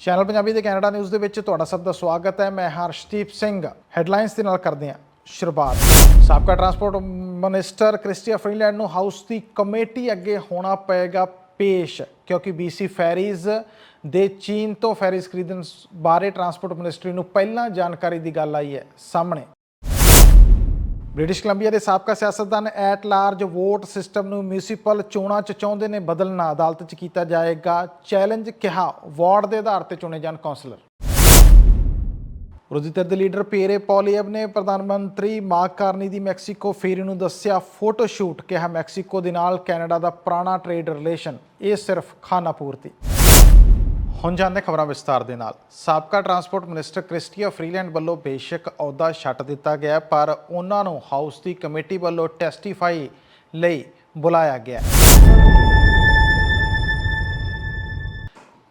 Channel Punjabi ਦੇ Canada news ਦੇ ਵਿੱਚ ਤੁਹਾਡਾ ਸਭ ਦਾ ਸਵਾਗਤ ਹੈ। ਮੈਂ ਹਰਸ਼ਦੀਪ ਸਿੰਘ। ਹੈਡਲਾਈਨਸ ਦੇ ਨਾਲ ਕਰਦੇ ਹਾਂ। ਸ਼ੁਰੂਆਤ। ਸਾਬਕਾ ਟਰਾਂਸਪੋਰਟ ਮਿਨਿਸਟਰ ਕ੍ਰਿਸਟੀਆ ਫਰੀਲੈਂਡ ਨੂੰ ਹਾਊਸ ਦੀ ਕਮੇਟੀ ਅੱਗੇ ਹੋਣਾ ਪਏਗਾ ਪੇਸ਼, ਕਿਉਂਕਿ BC ਫੈਰੀਜ਼ ਦੇ ਚੀਨ ਤੋਂ ਫੈਰੀਜ਼ ਖਰੀਦਣ ਬਾਰੇ ਟਰਾਂਸਪੋਰਟ ਮਿਨਿਸਟਰੀ ਨੂੰ ਪਹਿਲਾਂ ਜਾਣਕਾਰੀ ਦੀ ਗੱਲ ਆਈ ਹੈ ਸਾਹਮਣੇ। ਬ੍ਰਿਟਿਸ਼ ਕੋਲੰਬੀਆ ਦੇ ਸਾਬਕਾ ਸਿਆਸਤਦਾਨ ਐਟ ਲਾਰਜ ਵੋਟ ਸਿਸਟਮ ਨੂੰ ਮਿਊਨਿਸਪਲ ਚੋਣਾਂ 'ਚ ਚਾਹੁੰਦੇ ਨੇ ਬਦਲਣਾ ਅਦਾਲਤ 'ਚ ਕੀਤਾ ਜਾਏਗਾ ਚੈਲੰਜ, ਕਿਹਾ ਵਾਰਡ ਦੇ ਆਧਾਰ ਤੇ ਚੁਣੇ ਜਾਣ ਕੌਂਸਲਰ। ਵਿਰੋਧੀ ਧਿਰ ਦੇ ਲੀਡਰ ਪੀਰੇ ਪੋਲੀਅਬ ਨੇ ਪ੍ਰਧਾਨ ਮੰਤਰੀ ਮਾਰਕ ਕਾਰਨੀ ਦੀ ਮੈਕਸੀਕੋ ਫੇਰੀ ਨੂੰ ਦੱਸਿਆ ਫੋਟੋ ਸ਼ੂਟ ਕਿਹਾ ਮੈਕਸੀਕੋ ਦੇ ਨਾਲ ਕੈਨੇਡਾ ਦਾ ਪੁਰਾਣਾ ਟ੍ਰੇਡ ਰਿਲੇਸ਼ਨ, ਇਹ ਸਿਰਫ ਖਾਨਾਪੂਰਤੀ। ਹੁਣ ਜਾਂਦੇ ਖਬਰਾਂ ਵਿਸਤਾਰ ਦੇ ਨਾਲ। ਸਾਬਕਾ ਟਰਾਂਸਪੋਰਟ ਮਿਨਿਸਟਰ ਕ੍ਰਿਸਟੀਆ ਫਰੀਲੈਂਡ ਵੱਲੋਂ ਬੇਸ਼ੱਕ ਅਹੁਦਾ ਛੱਡ ਦਿੱਤਾ ਗਿਆ ਪਰ ਉਹਨਾਂ ਨੂੰ ਹਾਊਸ ਦੀ ਕਮੇਟੀ ਵੱਲੋਂ ਟੈਸਟੀਫਾਈ ਲਈ ਬੁਲਾਇਆ ਗਿਆ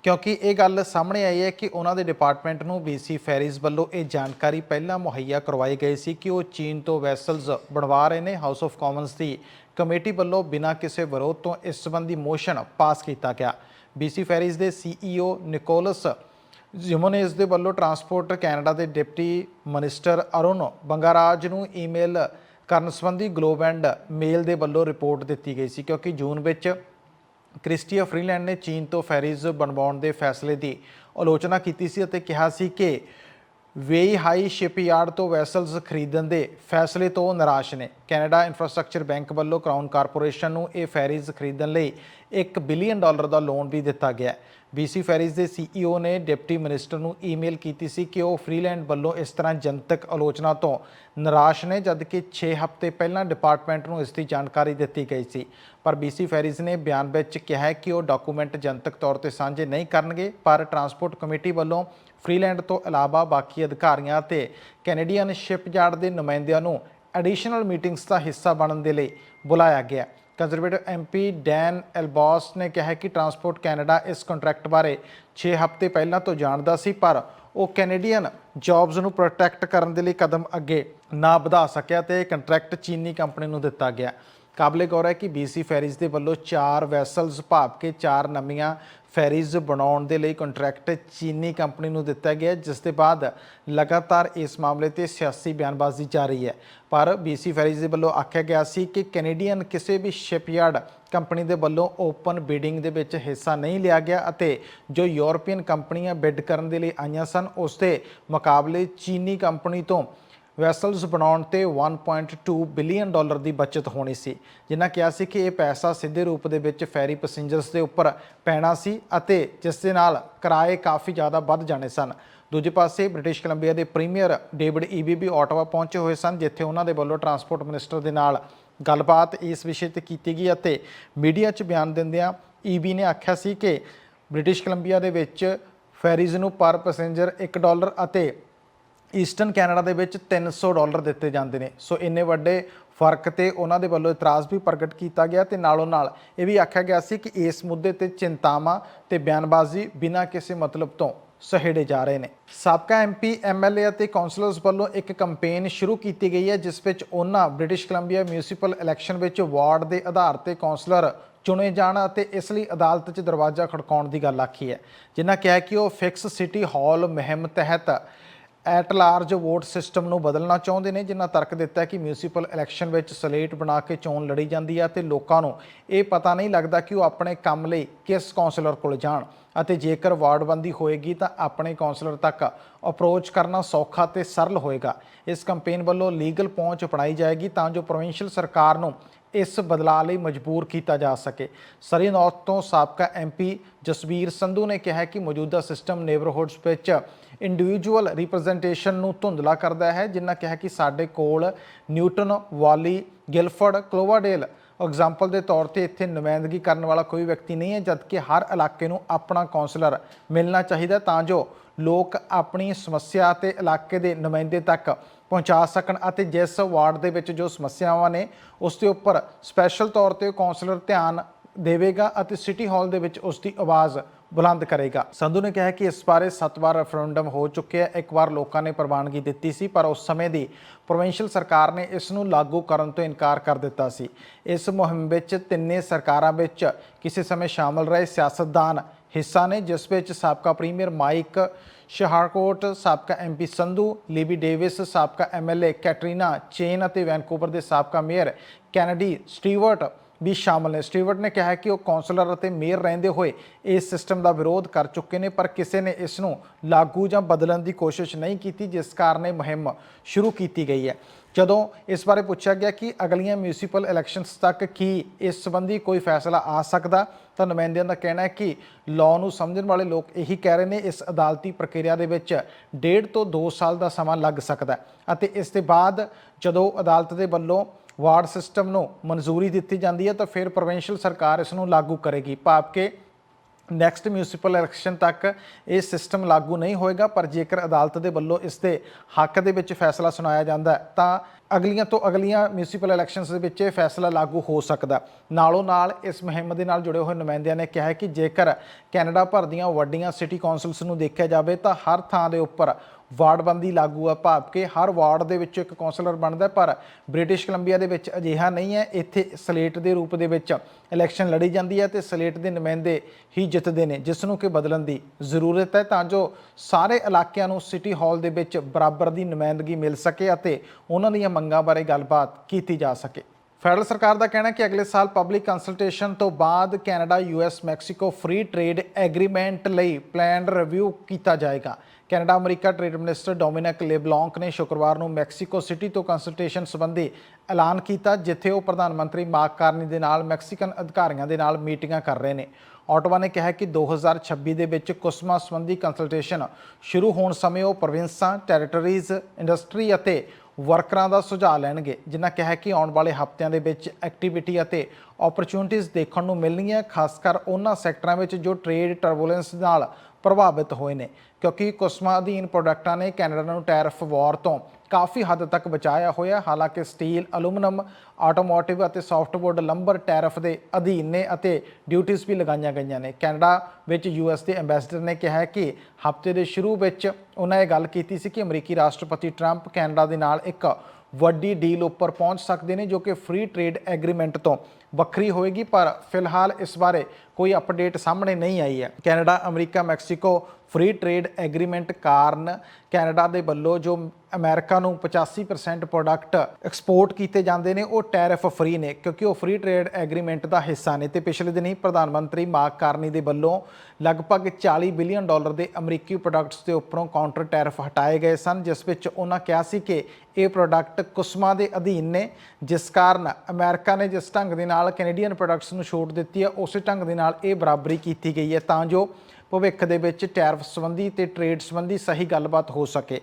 ਕਿਉਂਕਿ ਇਹ ਗੱਲ ਸਾਹਮਣੇ ਆਈ ਹੈ ਕਿ ਉਹਨਾਂ ਦੇ ਡਿਪਾਰਟਮੈਂਟ ਨੂੰ BC ਫੈਰੀਜ਼ ਵੱਲੋਂ ਇਹ ਜਾਣਕਾਰੀ ਪਹਿਲਾਂ ਮੁਹੱਈਆ ਕਰਵਾਈ ਗਈ ਸੀ ਕਿ ਉਹ ਚੀਨ ਤੋਂ ਵੈਸਲਸ ਬਣਵਾ ਰਹੇ ਨੇ। ਹਾਊਸ ਆਫ ਕਾਮਨਸ ਦੀ ਕਮੇਟੀ ਵੱਲੋਂ ਬਿਨਾਂ ਕਿਸੇ ਵਿਰੋਧ ਤੋਂ ਇਸ ਸੰਬੰਧੀ ਮੋਸ਼ਨ ਪਾਸ ਕੀਤਾ ਗਿਆ। BC ਫੈਰੀਜ਼ ਦੇ CEO ਨਿਕੋਲਸ ਜਿਮੋਨੇਸ ਦੇ ਵੱਲੋਂ ਟਰਾਂਸਪੋਰਟ ਕੈਨੇਡਾ ਦੇ ਡਿਪਟੀ ਮਿਨਿਸਟਰ ਅਰੁਣ ਬੰਗਾਰਾਜ ਨੂੰ ਈਮੇਲ ਕਰਨ ਸੰਬੰਧੀ ਗਲੋਬ ਐਂਡ ਮੇਲ ਦੇ ਵੱਲੋਂ ਰਿਪੋਰਟ ਦਿੱਤੀ ਗਈ ਸੀ, ਕਿਉਂਕਿ ਜੂਨ ਵਿੱਚ ਕ੍ਰਿਸਟੀਆ ਫਰੀਲੈਂਡ ਨੇ ਚੀਨ ਤੋਂ ਫੈਰੀਜ਼ ਬਣਵਾਉਣ ਦੇ ਫੈਸਲੇ ਦੀ ਆਲੋਚਨਾ ਕੀਤੀ ਸੀ ਅਤੇ ਕਿਹਾ ਸੀ ਕਿ ਵੇਈ ਹਾਈ ਸ਼ਿਪਯਾਰਡ ਤੋਂ ਵੈਸਲਸ ਖਰੀਦਣ ਦੇ ਫੈਸਲੇ ਤੋਂ ਨਿਰਾਸ਼ ਨੇ। ਕੈਨੇਡਾ ਇਨਫਰਾਸਟ੍ਰਕਚਰ ਬੈਂਕ ਵੱਲੋਂ ਕਰਾਊਨ ਕਾਰਪੋਰੇਸ਼ਨ ਨੂੰ ਇਹ ਫੈਰੀਜ਼ ਖਰੀਦਣ ਲਈ 1 ਬਿਲੀਅਨ ਡਾਲਰ ਦਾ ਲੋਨ ਵੀ ਦਿੱਤਾ ਗਿਆ ਹੈ। BC ਫੈਰੀਜ਼ ਦੇ CEO ਨੇ ਡਿਪਟੀ ਮਿਨਿਸਟਰ ਨੂੰ ਈਮੇਲ ਕੀਤੀ ਸੀ ਕਿ ਉਹ ਫਰੀਲੈਂਡ ਵੱਲੋਂ ਇਸ ਤਰ੍ਹਾਂ ਜਨਤਕ ਆਲੋਚਨਾ ਤੋਂ ਨਿਰਾਸ਼ ਨੇ, ਜਦਕਿ 6 ਹਫ਼ਤੇ ਪਹਿਲਾਂ ਡਿਪਾਰਟਮੈਂਟ ਨੂੰ ਇਸ ਦੀ ਜਾਣਕਾਰੀ ਦਿੱਤੀ ਗਈ ਸੀ। ਪਰ BC ਫੈਰੀਜ਼ ਨੇ ਬਿਆਨ ਵਿੱਚ ਕਿਹਾ ਹੈ ਕਿ ਉਹ ਡਾਕੂਮੈਂਟ ਜਨਤਕ ਤੌਰ ਤੇ ਸਾਂਝੇ ਨਹੀਂ ਕਰਨਗੇ, ਪਰ ਟਰਾਂਸਪੋਰਟ ਕਮੇਟੀ ਵੱਲੋਂ ਫਰੀਲੈਂਡ ਤੋਂ ਇਲਾਵਾ ਬਾਕੀ ਅਧਿਕਾਰੀਆਂ ਤੇ ਕੈਨੇਡੀਅਨ ਸ਼ਿਪਯਾਰਡ ਦੇ ਨੁਮਾਇੰਦਿਆਂ ਨੂੰ ਐਡੀਸ਼ਨਲ ਮੀਟਿੰਗਸ ਦਾ ਹਿੱਸਾ ਬਣਨ ਦੇ ਲਈ ਬੁਲਾਇਆ ਗਿਆ। ਕੰਜ਼ਰਵੇਟਿਵ ਐਮਪੀ ਡੈਨ ਐਲਬੋਸ ਨੇ ਕਿਹਾ ਕਿ ਟਰਾਂਸਪੋਰਟ ਕੈਨੇਡਾ ਇਸ ਕੰਟਰੈਕਟ ਬਾਰੇ 6 ਹਫ਼ਤੇ ਪਹਿਲਾਂ ਤੋਂ ਜਾਣਦਾ ਸੀ, ਪਰ ਉਹ ਕੈਨੇਡੀਅਨ ਜੌਬਸ ਨੂੰ ਪ੍ਰੋਟੈਕਟ ਕਰਨ ਦੇ ਲਈ ਕਦਮ ਅੱਗੇ ਨਾ ਵਧਾ ਸਕਿਆ ਤੇ ਇਹ ਕੰਟਰੈਕਟ ਚੀਨੀ ਕੰਪਨੀ ਨੂੰ ਦਿੱਤਾ ਗਿਆ। ਕਾਬਲੇ ਗੌਰ ਹੈ ਕਿ BC ਫੈਰੀਜ਼ ਦੇ ਵੱਲੋਂ 4 ਵੈਸਲਸ ਭਾਵ ਕੇ 4 ਨਵੀਆਂ ਫੈਰੀਜ਼ ਬਣਾਉਣ ਦੇ ਲਈ ਕੰਟਰੈਕਟ ਚੀਨੀ ਕੰਪਨੀ ਨੂੰ ਦਿੱਤਾ ਗਿਆ ਜਿਸ ਦੇ ਬਾਅਦ ਲਗਾਤਾਰ ਇਸ ਮਾਮਲੇ ਤੇ ਸਿਆਸੀ ਬਿਆਨਬਾਜ਼ੀ ਜਾਰੀ ਹੈ। ਪਰ BC ਫੈਰੀਜ਼ ਦੇ ਵੱਲੋਂ ਆਖਿਆ ਗਿਆ ਸੀ ਕਿ ਕੈਨੇਡੀਅਨ ਕਿਸੇ ਵੀ ਸ਼ਿਪਯਾਰਡ ਕੰਪਨੀ ਦੇ ਵੱਲੋਂ ਓਪਨ ਬਿਡਿੰਗ ਦੇ ਵਿੱਚ ਹਿੱਸਾ ਨਹੀਂ ਲਿਆ ਗਿਆ ਅਤੇ ਜੋ ਯੂਰਪੀਅਨ ਕੰਪਨੀਆਂ ਬਿਡ ਕਰਨ ਦੇ ਲਈ ਆਈਆਂ ਸਨ, ਉਸ ਦੇ ਮੁਕਾਬਲੇ ਚੀਨੀ ਕੰਪਨੀ ਤੋਂ ਵੈਸਲਸ ਬਣਾਉਣ ਤੇ 1.2 ਬਿਲੀਅਨ ਡਾਲਰ ਦੀ ਬਚਤ ਹੋਣੀ ਸੀ। ਜਿਨ੍ਹਾਂ ਕਿਹਾ ਸੀ ਕਿ ਇਹ ਪੈਸਾ ਸਿੱਧੇ ਰੂਪ ਦੇ ਵਿੱਚ ਫੈਰੀ ਪੈਸੇਂਜਰਸ ਦੇ ਉੱਪਰ ਪੈਣਾ ਸੀ ਅਤੇ ਜਿਸ ਦੇ ਨਾਲ ਕਿਰਾਏ ਕਾਫੀ ਜ਼ਿਆਦਾ ਵੱਧ ਜਾਣੇ ਸਨ। ਦੂਜੇ ਪਾਸੇ ਬ੍ਰਿਟਿਸ਼ ਕੋਲੰਬੀਆ ਦੇ ਪ੍ਰੀਮੀਅਰ ਡੇਵਿਡ ਈਬੀ ਵੀ ਆਟਵਾ ਪਹੁੰਚੇ ਹੋਏ ਸਨ, ਜਿੱਥੇ ਉਹਨਾਂ ਦੇ ਵੱਲੋਂ ਟਰਾਂਸਪੋਰਟ ਮਿਨਿਸਟਰ ਦੇ ਨਾਲ ਗੱਲਬਾਤ ਇਸ ਵਿਸ਼ੇ ਤੇ ਕੀਤੀ ਗਈ ਅਤੇ ਮੀਡੀਆ 'ਚ ਬਿਆਨ ਦਿੰਦਿਆਂ ਈਬੀ ਨੇ ਆਖਿਆ ਸੀ ਕਿ ਬ੍ਰਿਟਿਸ਼ ਕੋਲੰਬੀਆ ਦੇ ਵਿੱਚ ਫੈਰੀਜ਼ ਨੂੰ ਪਰ ਪੈਸੇਂਜਰ 1 ਡਾਲਰ ਅਤੇ ਈਸਟਰਨ ਕੈਨੇਡਾ ਦੇ ਵਿੱਚ 300 ਡਾਲਰ ਦਿੱਤੇ ਜਾਂਦੇ ਨੇ। ਸੋ ਇੰਨੇ ਵੱਡੇ ਫ਼ਰਕ ਤੇ ਉਹਨਾਂ ਦੇ ਵੱਲੋਂ ਇਤਰਾਜ਼ ਵੀ ਪ੍ਰਗਟ ਕੀਤਾ ਗਿਆ ਤੇ ਨਾਲੋਂ ਨਾਲ ਇਹ ਵੀ ਆਖਿਆ ਗਿਆ ਸੀ ਕਿ ਇਸ ਮੁੱਦੇ ਤੇ ਚਿੰਤਾਵਾਂ ਤੇ ਬਿਆਨਬਾਜ਼ੀ ਬਿਨਾਂ ਕਿਸੇ ਮਤਲਬ ਤੋਂ ਸਹੇੜੇ ਜਾ ਰਹੇ ਨੇ। ਸਾਬਕਾ ਐਮਪੀ ਐਮਐਲਏ ਅਤੇ ਕਾਉਂਸਲਰਸ ਵੱਲੋਂ ਇੱਕ ਕੈਂਪੇਨ ਸ਼ੁਰੂ ਕੀਤੀ ਗਈ ਹੈ, ਜਿਸ ਵਿੱਚ ਉਹਨਾਂ ਬ੍ਰਿਟਿਸ਼ ਕੋਲੰਬੀਆ ਮਿਊਨਿਸਪਲ ਇਲੈਕਸ਼ਨ ਵਿੱਚ ਵਾਰਡ ਦੇ ਆਧਾਰ ਤੇ ਕਾਉਂਸਲਰ ਚੁਣੇ ਜਾਣ ਅਤੇ ਇਸ ਲਈ ਅਦਾਲਤ 'ਚ ਦਰਵਾਜ਼ਾ ਖੜਕਾਉਣ ਦੀ ਗੱਲ ਆਖੀ ਹੈ। ਜਿਨ੍ਹਾਂ ਕਿਹਾ ਕਿ ਉਹ ਫਿਕਸ ਸਿਟੀ ਹਾਲ ਮੁਹਿੰਮ ਤਹਿਤ ਐਟ ਲਾਰਜ ਵੋਟ ਸਿਸਟਮ ਨੂੰ ਬਦਲਣਾ ਚਾਹੁੰਦੇ ਨੇ, ਜਿਨ੍ਹਾਂ ਤਰਕ ਦਿੱਤਾ ਕਿ ਮਿਊਨਿਸਪਲ ਇਲੈਕਸ਼ਨ ਵਿੱਚ ਸਲੇਟ ਬਣਾ ਕੇ ਚੋਣ ਲੜੀ ਜਾਂਦੀ ਹੈ ਤੇ ਲੋਕਾਂ ਨੂੰ ਇਹ ਪਤਾ ਨਹੀਂ ਲੱਗਦਾ ਕਿ ਉਹ ਆਪਣੇ ਕੰਮ ਲਈ ਕਿਸ ਕਾਉਂਸਲਰ ਕੋਲ ਜਾਣ। ਅਤੇ ਜੇਕਰ ਵਾਰਡਬੰਦੀ ਹੋਏਗੀ ਤਾਂ ਆਪਣੇ ਕਾਉਂਸਲਰ ਤੱਕ ਅਪਰੋਚ ਕਰਨਾ ਸੌਖਾ ਤੇ ਸਰਲ ਹੋਏਗਾ। ਇਸ ਕੈਂਪੇਨ ਵੱਲੋਂ ਲੀਗਲ ਪਹੁੰਚ ਅਪਣਾਈ ਜਾਏਗੀ ਤਾਂ ਜੋ ਪ੍ਰੋਵਿੰਸ਼ੀਅਲ ਸਰਕਾਰ ਨੂੰ ਇਸ ਬਦਲਾਅ ਲਈ ਮਜਬੂਰ ਕੀਤਾ ਜਾ ਸਕੇ। ਸਰੀ ਤੋਂ ਸਾਬਕਾ ਐਮਪੀ ਜਸਵੀਰ ਸੰਧੂ ਨੇ ਕਿਹਾ ਕਿ ਮੌਜੂਦਾ ਸਿਸਟਮ ਨੇਬਰਹੁੱਡਸ ਵਿੱਚ ਇੰਡੀਵਿਜੂਅਲ ਰਿਪਰੈਜ਼ੈਂਟੇਸ਼ਨ ਨੂੰ ਧੁੰਦਲਾ ਕਰਦਾ ਹੈ, ਜਿਨ੍ਹਾਂ ਕਿਹਾ ਕਿ ਸਾਡੇ ਕੋਲ ਨਿਊਟਨ, ਵਾਲੀ, ਗਿਲਫਰਡ, ਕਲੋਵਾਡੇਲ ਐਗਜ਼ਾਮਪਲ ਦੇ ਤੌਰ ਤੇ ਇੱਥੇ ਨੁਮਾਇੰਦਗੀ ਕਰਨ ਵਾਲਾ ਕੋਈ ਵਿਅਕਤੀ ਨਹੀਂ ਹੈ, ਜਦਕਿ ਹਰ ਇਲਾਕੇ ਨੂੰ ਆਪਣਾ ਕਾਉਂਸਲਰ ਮਿਲਣਾ ਚਾਹੀਦਾ ਤਾਂ ਜੋ ਲੋਕ ਆਪਣੀ ਸਮੱਸਿਆ ਤੇ ਇਲਾਕੇ ਦੇ ਨੁਮਾਇੰਦੇ ਤੱਕ ਪਹੁੰਚਾ ਸਕਣ ਅਤੇ ਜਿਸ ਵਾਰਡ ਦੇ ਵਿੱਚ ਜੋ ਸਮੱਸਿਆਵਾਂ ਨੇ, ਉਸ ਦੇ ਉੱਪਰ ਸਪੈਸ਼ਲ ਤੌਰ ਤੇ ਕਾਉਂਸਲਰ ਧਿਆਨ ਦੇਵੇਗਾ ਅਤੇ ਸਿਟੀ ਹਾਲ ਦੇ ਵਿੱਚ ਉਸ ਦੀ ਆਵਾਜ਼ ਬੁਲੰਦ ਕਰੇਗਾ। ਸੰਧੂ ਨੇ ਕਿਹਾ ਕਿ ਇਸ ਬਾਰੇ ਸੱਤ ਵਾਰ ਰੈਫਰੈਂਡਮ ਹੋ ਚੁੱਕਿਆ ਇੱਕ ਵਾਰ ਲੋਕਾਂ ਨੇ ਪ੍ਰਵਾਨਗੀ ਦਿੱਤੀ ਸੀ, ਪਰ ਉਸ ਸਮੇਂ ਦੀ ਪ੍ਰੋਵਿੰਸ਼ੀਅਲ ਸਰਕਾਰ ਨੇ ਇਸ ਨੂੰ ਲਾਗੂ ਕਰਨ ਤੋਂ ਇਨਕਾਰ ਕਰ ਦਿੱਤਾ ਸੀ। ਇਸ ਮੁਹਿੰਮ ਵਿੱਚ ਤਿੰਨੇ ਸਰਕਾਰਾਂ ਵਿੱਚ ਕਿਸੇ ਸਮੇਂ ਸ਼ਾਮਲ ਰਹੇ ਸਿਆਸਤਦਾਨ ਹਿੱਸਾ ਨੇ, ਜਿਸ ਵਿੱਚ ਸਾਬਕਾ ਪ੍ਰੀਮੀਅਰ ਮਾਈਕ ਸ਼ਹਾਰਕੋਟ ਸਾਬਕਾ ਐਮਪੀ ਸੰਧੂ, ਲੀਬੀ ਡੇਵਿਸ ਸਾਬਕਾ ਐਮਐਲਏ ਕੈਟਰੀਨਾ ਚੇਨ ਅਤੇ ਵੈਨਕੂਵਰ ਦੇ ਸਾਬਕਾ ਮੇਅਰ ਕੈਨੇਡੀ ਸਟੀਵਰਟ ਵੀ ਸ਼ਾਮਲ ਨੇ। ਸਟੀਵਰਟ ਨੇ ਕਿਹਾ ਕਿ ਉਹ ਕੌਂਸਲਰ ਅਤੇ ਮੇਅਰ ਰਹਿੰਦੇ ਹੋਏ ਇਸ ਸਿਸਟਮ ਦਾ ਵਿਰੋਧ ਕਰ ਚੁੱਕੇ ਨੇ, ਪਰ ਕਿਸੇ ਨੇ ਇਸ ਨੂੰ ਲਾਗੂ ਜਾਂ ਬਦਲਣ ਦੀ ਕੋਸ਼ਿਸ਼ ਨਹੀਂ ਕੀਤੀ, ਜਿਸ ਕਾਰਨ ਇਹ ਮੁਹਿੰਮ ਸ਼ੁਰੂ ਕੀਤੀ ਗਈ ਹੈ। ਜਦੋਂ ਇਸ ਬਾਰੇ ਪੁੱਛਿਆ ਗਿਆ ਕਿ ਅਗਲੀਆਂ ਮਿਊਨਿਸਪਲ ਇਲੈਕਸ਼ਨਸ ਤੱਕ ਕੀ ਇਸ ਸੰਬੰਧੀ ਕੋਈ ਫੈਸਲਾ ਆ ਸਕਦਾ, ਤਾਂ ਨੁਮਾਇੰਦਿਆਂ ਦਾ ਕਹਿਣਾ ਹੈ ਕਿ ਲਾਅ ਨੂੰ ਸਮਝਣ ਵਾਲੇ ਲੋਕ ਇਹੀ ਕਹਿ ਰਹੇ ਨੇ, ਇਸ ਅਦਾਲਤੀ ਪ੍ਰਕਿਰਿਆ ਦੇ ਵਿੱਚ ਡੇਢ ਤੋਂ 2 ਸਾਲ ਦਾ ਸਮਾਂ ਲੱਗ ਸਕਦਾ ਅਤੇ ਇਸ ਦੇ ਬਾਅਦ ਜਦੋਂ ਅਦਾਲਤ ਦੇ ਵੱਲੋਂ ਵਾਰਡ ਸਿਸਟਮ ਨੂੰ ਮਨਜ਼ੂਰੀ ਦਿੱਤੀ ਜਾਂਦੀ ਹੈ, ਤਾਂ ਫਿਰ ਪ੍ਰੋਵਿੰਸ਼ੀਅਲ ਸਰਕਾਰ ਇਸ ਨੂੰ ਲਾਗੂ ਕਰੇਗੀ। ਭਾਵ ਕਿ ਨੈਕਸਟ ਮਿਊਨਿਸਪਲ ਇਲੈਕਸ਼ਨ ਤੱਕ ਇਹ ਸਿਸਟਮ ਲਾਗੂ ਨਹੀਂ ਹੋਏਗਾ, ਪਰ ਜੇਕਰ ਅਦਾਲਤ ਦੇ ਵੱਲੋਂ ਇਸ ਦੇ ਹੱਕ ਦੇ ਵਿੱਚ ਫੈਸਲਾ ਸੁਣਾਇਆ ਜਾਂਦਾ ਤਾਂ ਅਗਲੀਆਂ ਤੋਂ ਅਗਲੀਆਂ ਮਿਊਨਿਸਪਲ ਇਲੈਕਸ਼ਨਸ ਦੇ ਵਿੱਚ ਇਹ ਫੈਸਲਾ ਲਾਗੂ ਹੋ ਸਕਦਾ ਨਾਲੋਂ ਨਾਲ ਇਸ ਮੁਹਿੰਮ ਦੇ ਨਾਲ ਜੁੜੇ ਹੋਏ ਨੁਮਾਇੰਦਿਆਂ ਨੇ ਕਿਹਾ ਹੈ ਕਿ ਜੇਕਰ ਕੈਨੇਡਾ ਭਰ ਦੀਆਂ ਵੱਡੀਆਂ ਸਿਟੀ ਕੌਂਸਲਸ ਨੂੰ ਦੇਖਿਆ ਜਾਵੇ, ਤਾਂ ਹਰ ਥਾਂ ਦੇ ਉੱਪਰ ਵਾਰਡਬੰਦੀ ਲਾਗੂ ਆ ਭਾਵ ਕਿ ਹਰ ਵਾਰਡ ਦੇ ਵਿੱਚ ਇੱਕ ਕੌਂਸਲਰ ਬਣਦਾ, ਪਰ ਬ੍ਰਿਟਿਸ਼ ਕੋਲੰਬੀਆ ਦੇ ਵਿੱਚ ਅਜਿਹਾ ਨਹੀਂ ਹੈ। ਇੱਥੇ ਸਲੇਟ ਦੇ ਰੂਪ ਦੇ ਵਿੱਚ ਇਲੈਕਸ਼ਨ ਲੜੀ ਜਾਂਦੀ ਹੈ ਤੇ ਸਲੇਟ ਦੇ ਨੁਮਾਇੰਦੇ ਹੀ ਜਿੱਤਦੇ ਨੇ, ਜਿਸ ਨੂੰ ਕਿ ਬਦਲਣ ਦੀ ਜ਼ਰੂਰਤ ਹੈ ਤਾਂ ਜੋ ਸਾਰੇ ਇਲਾਕਿਆਂ ਨੂੰ ਸਿਟੀ ਹਾਲ ਦੇ ਵਿੱਚ ਬਰਾਬਰ ਦੀ ਨੁਮਾਇੰਦਗੀ ਮਿਲ ਸਕੇ ਅਤੇ ਉਹਨਾਂ ਦੀਆਂ ਮੰਗਾਂ ਬਾਰੇ ਗੱਲਬਾਤ ਕੀਤੀ ਜਾ ਸਕੇ। ਫੈਡਰਲ ਸਰਕਾਰ ਦਾ ਕਹਿਣਾ ਹੈ ਕਿ ਅਗਲੇ ਸਾਲ ਪਬਲਿਕ ਕੰਸਲਟੇਸ਼ਨ ਤੋਂ ਬਾਅਦ Canada US Mexico free trade agreement ਲਈ ਪਲਾਨ ਰਿਵਿਊ ਕੀਤਾ ਜਾਏਗਾ। ਕੈਨੇਡਾ ਅਮਰੀਕਾ ਟ੍ਰੇਡ ਮਿਨਿਸਟਰ ਡੋਮਿਨਿਕ ਲੇਬਲੌਂਕ ਨੇ ਸ਼ੁੱਕਰਵਾਰ ਨੂੰ ਮੈਕਸੀਕੋ ਸਿਟੀ ਤੋਂ ਕੰਸਲਟੇਸ਼ਨ ਸੰਬੰਧੀ ਐਲਾਨ ਕੀਤਾ, ਜਿੱਥੇ ਉਹ ਪ੍ਰਧਾਨ ਮੰਤਰੀ ਮਾਰਕ ਕਾਰਨੀ ਦੇ ਨਾਲ ਮੈਕਸੀਕਨ ਅਧਿਕਾਰੀਆਂ ਦੇ ਨਾਲ ਮੀਟਿੰਗਾਂ ਕਰ ਰਹੇ ਨੇ। ਆਟੋਵਾ ਨੇ ਕਿਹਾ ਕਿ 2026 ਦੇ ਵਿੱਚ ਕੁਸਮਾ ਸੰਬੰਧੀ ਕੰਸਲਟੇਸ਼ਨ ਸ਼ੁਰੂ ਹੋਣ ਸਮੇਂ ਉਹ ਪ੍ਰੋਵਿੰਸਾਂ, ਟੈਰੀਟਰੀਜ਼, ਇੰਡਸਟਰੀ ਅਤੇ ਵਰਕਰਾਂ ਦਾ ਸੁਝਾਅ ਲੈਣਗੇ, ਜਿਨ੍ਹਾਂ ਕਿਹਾ ਕਿ ਆਉਣ ਵਾਲੇ ਹਫ਼ਤਿਆਂ ਦੇ ਵਿੱਚ ਐਕਟੀਵਿਟੀ ਅਤੇ ਓਪਰਚੁਨਿਟੀਜ਼ ਦੇਖਣ ਨੂੰ ਮਿਲਣਗੀਆਂ, ਖਾਸ ਕਰ ਉਹਨਾਂ ਸੈਕਟਰਾਂ ਵਿੱਚ ਜੋ ਟ੍ਰੇਡ ਟਰਬੂਲੈਂਸ ਨਾਲ ਪ੍ਰਭਾਵਿਤ ਹੋਏ ਨੇ, ਕਿਉਂਕਿ ਕੁਸਮਾ ਅਧੀਨ ਪ੍ਰੋਡਕਟਾਂ ਨੇ ਕੈਨੇਡਾ ਨੂੰ ਟੈਰਿਫ ਵਾਰ ਤੋਂ ਕਾਫੀ ਹੱਦ ਤੱਕ ਬਚਾਇਆ ਹੋਇਆ, ਹਾਲਾਂਕਿ ਸਟੀਲ ਐਲੂਮੀਨੀਅਮ ਆਟੋਮੋਟਿਵ ਅਤੇ ਸੌਫਟਵੁੱਡ ਲੰਬਰ ਟੈਰਿਫ ਦੇ ਅਧੀਨ ਨੇ ਅਤੇ ਡਿਊਟੀਆਂ ਵੀ ਲਗਾਈਆਂ ਗਈਆਂ ਨੇ। ਕੈਨੇਡਾ ਵਿੱਚ ਯੂਐਸ ਦੇ ਐਮਬੈਸਡਰ ਨੇ ਕਿਹਾ ਹੈ ਕਿ ਹਫ਼ਤੇ ਦੇ ਸ਼ੁਰੂ ਵਿੱਚ ਉਹਨਾਂ ਇਹ ਗੱਲ ਕੀਤੀ ਸੀ ਕਿ ਅਮਰੀਕੀ ਰਾਸ਼ਟਰਪਤੀ ਟਰੰਪ ਕੈਨੇਡਾ ਦੇ ਨਾਲ ਇੱਕ ਵੱਡੀ ਡੀਲ ਉੱਪਰ ਪਹੁੰਚ ਸਕਦੇ ਨੇ, ਜੋ ਕਿ ਫ੍ਰੀ ਟ੍ਰੇਡ ਐਗਰੀਮੈਂਟ ਤੋਂ ਵੱਖਰੀ ਹੋਏਗੀ, ਪਰ ਫਿਲਹਾਲ ਇਸ ਬਾਰੇ ਕੋਈ ਅਪਡੇਟ ਸਾਹਮਣੇ ਨਹੀਂ ਆਈ ਹੈ। ਕੈਨੇਡਾ, ਅਮਰੀਕਾ, ਮੈਕਸੀਕੋ ਫ੍ਰੀ ਟ੍ਰੇਡ ਐਗਰੀਮੈਂਟ ਕਾਰਨ ਕੈਨੇਡਾ ਦੇ ਵੱਲੋਂ ਜੋ ਅਮਰੀਕਾ ਨੂੰ 85% ਪ੍ਰੋਡਕਟ ਐਕਸਪੋਰਟ ਕੀਤੇ ਜਾਂਦੇ ਨੇ, ਉਹ ਟੈਰਿਫ ਫ੍ਰੀ ਨੇ, ਕਿਉਂਕਿ ਉਹ ਫ੍ਰੀ ਟ੍ਰੇਡ ਐਗਰੀਮੈਂਟ ਦਾ ਹਿੱਸਾ ਨੇ। ਤੇ ਪਿਛਲੇ ਦਿਨੀ ਪ੍ਰਧਾਨ ਮੰਤਰੀ ਮਾਰਕ ਕਾਰਨੀ ਦੇ ਵੱਲੋਂ ਲਗਭਗ 40 ਬਿਲੀਅਨ ਡਾਲਰ ਦੇ ਅਮਰੀਕੀ ਪ੍ਰੋਡਕਟਸ ਦੇ ਉੱਪਰੋਂ ਕਾਊਂਟਰ ਟੈਰਿਫ ਹਟਾਏ ਗਏ ਸਨ, ਜਿਸ ਵਿੱਚ ਉਹਨਾਂ ਕਿਹਾ ਸੀ ਕਿ ਇਹ ਪ੍ਰੋਡਕਟ ਕੁਸਮਾ ਦੇ ਅਧੀਨ ਨੇ, ਜਿਸ ਕਾਰਨ ਅਮਰੀਕਾ ਨੇ ਜਿਸ ਢੰਗ ਦੇ ਨਾਲ ਨਾਲ ਕੈਨੇਡੀਅਨ ਪ੍ਰੋਡਕਟਸ ਨੂੰ ਛੋਟ ਦਿੱਤੀ ਹੈ, ਉਸੇ ਢੰਗ ਦੇ ਨਾਲ ਇਹ ਬਰਾਬਰੀ ਕੀਤੀ ਗਈ ਹੈ ਤਾਂ ਜੋ ਭਵਿੱਖ ਦੇ ਵਿੱਚ ਟੈਰਿਫ ਸੰਬੰਧੀ ਤੇ ਟ੍ਰੇਡ ਸੰਬੰਧੀ ਸਹੀ ਗੱਲਬਾਤ ਹੋ ਸਕੇ।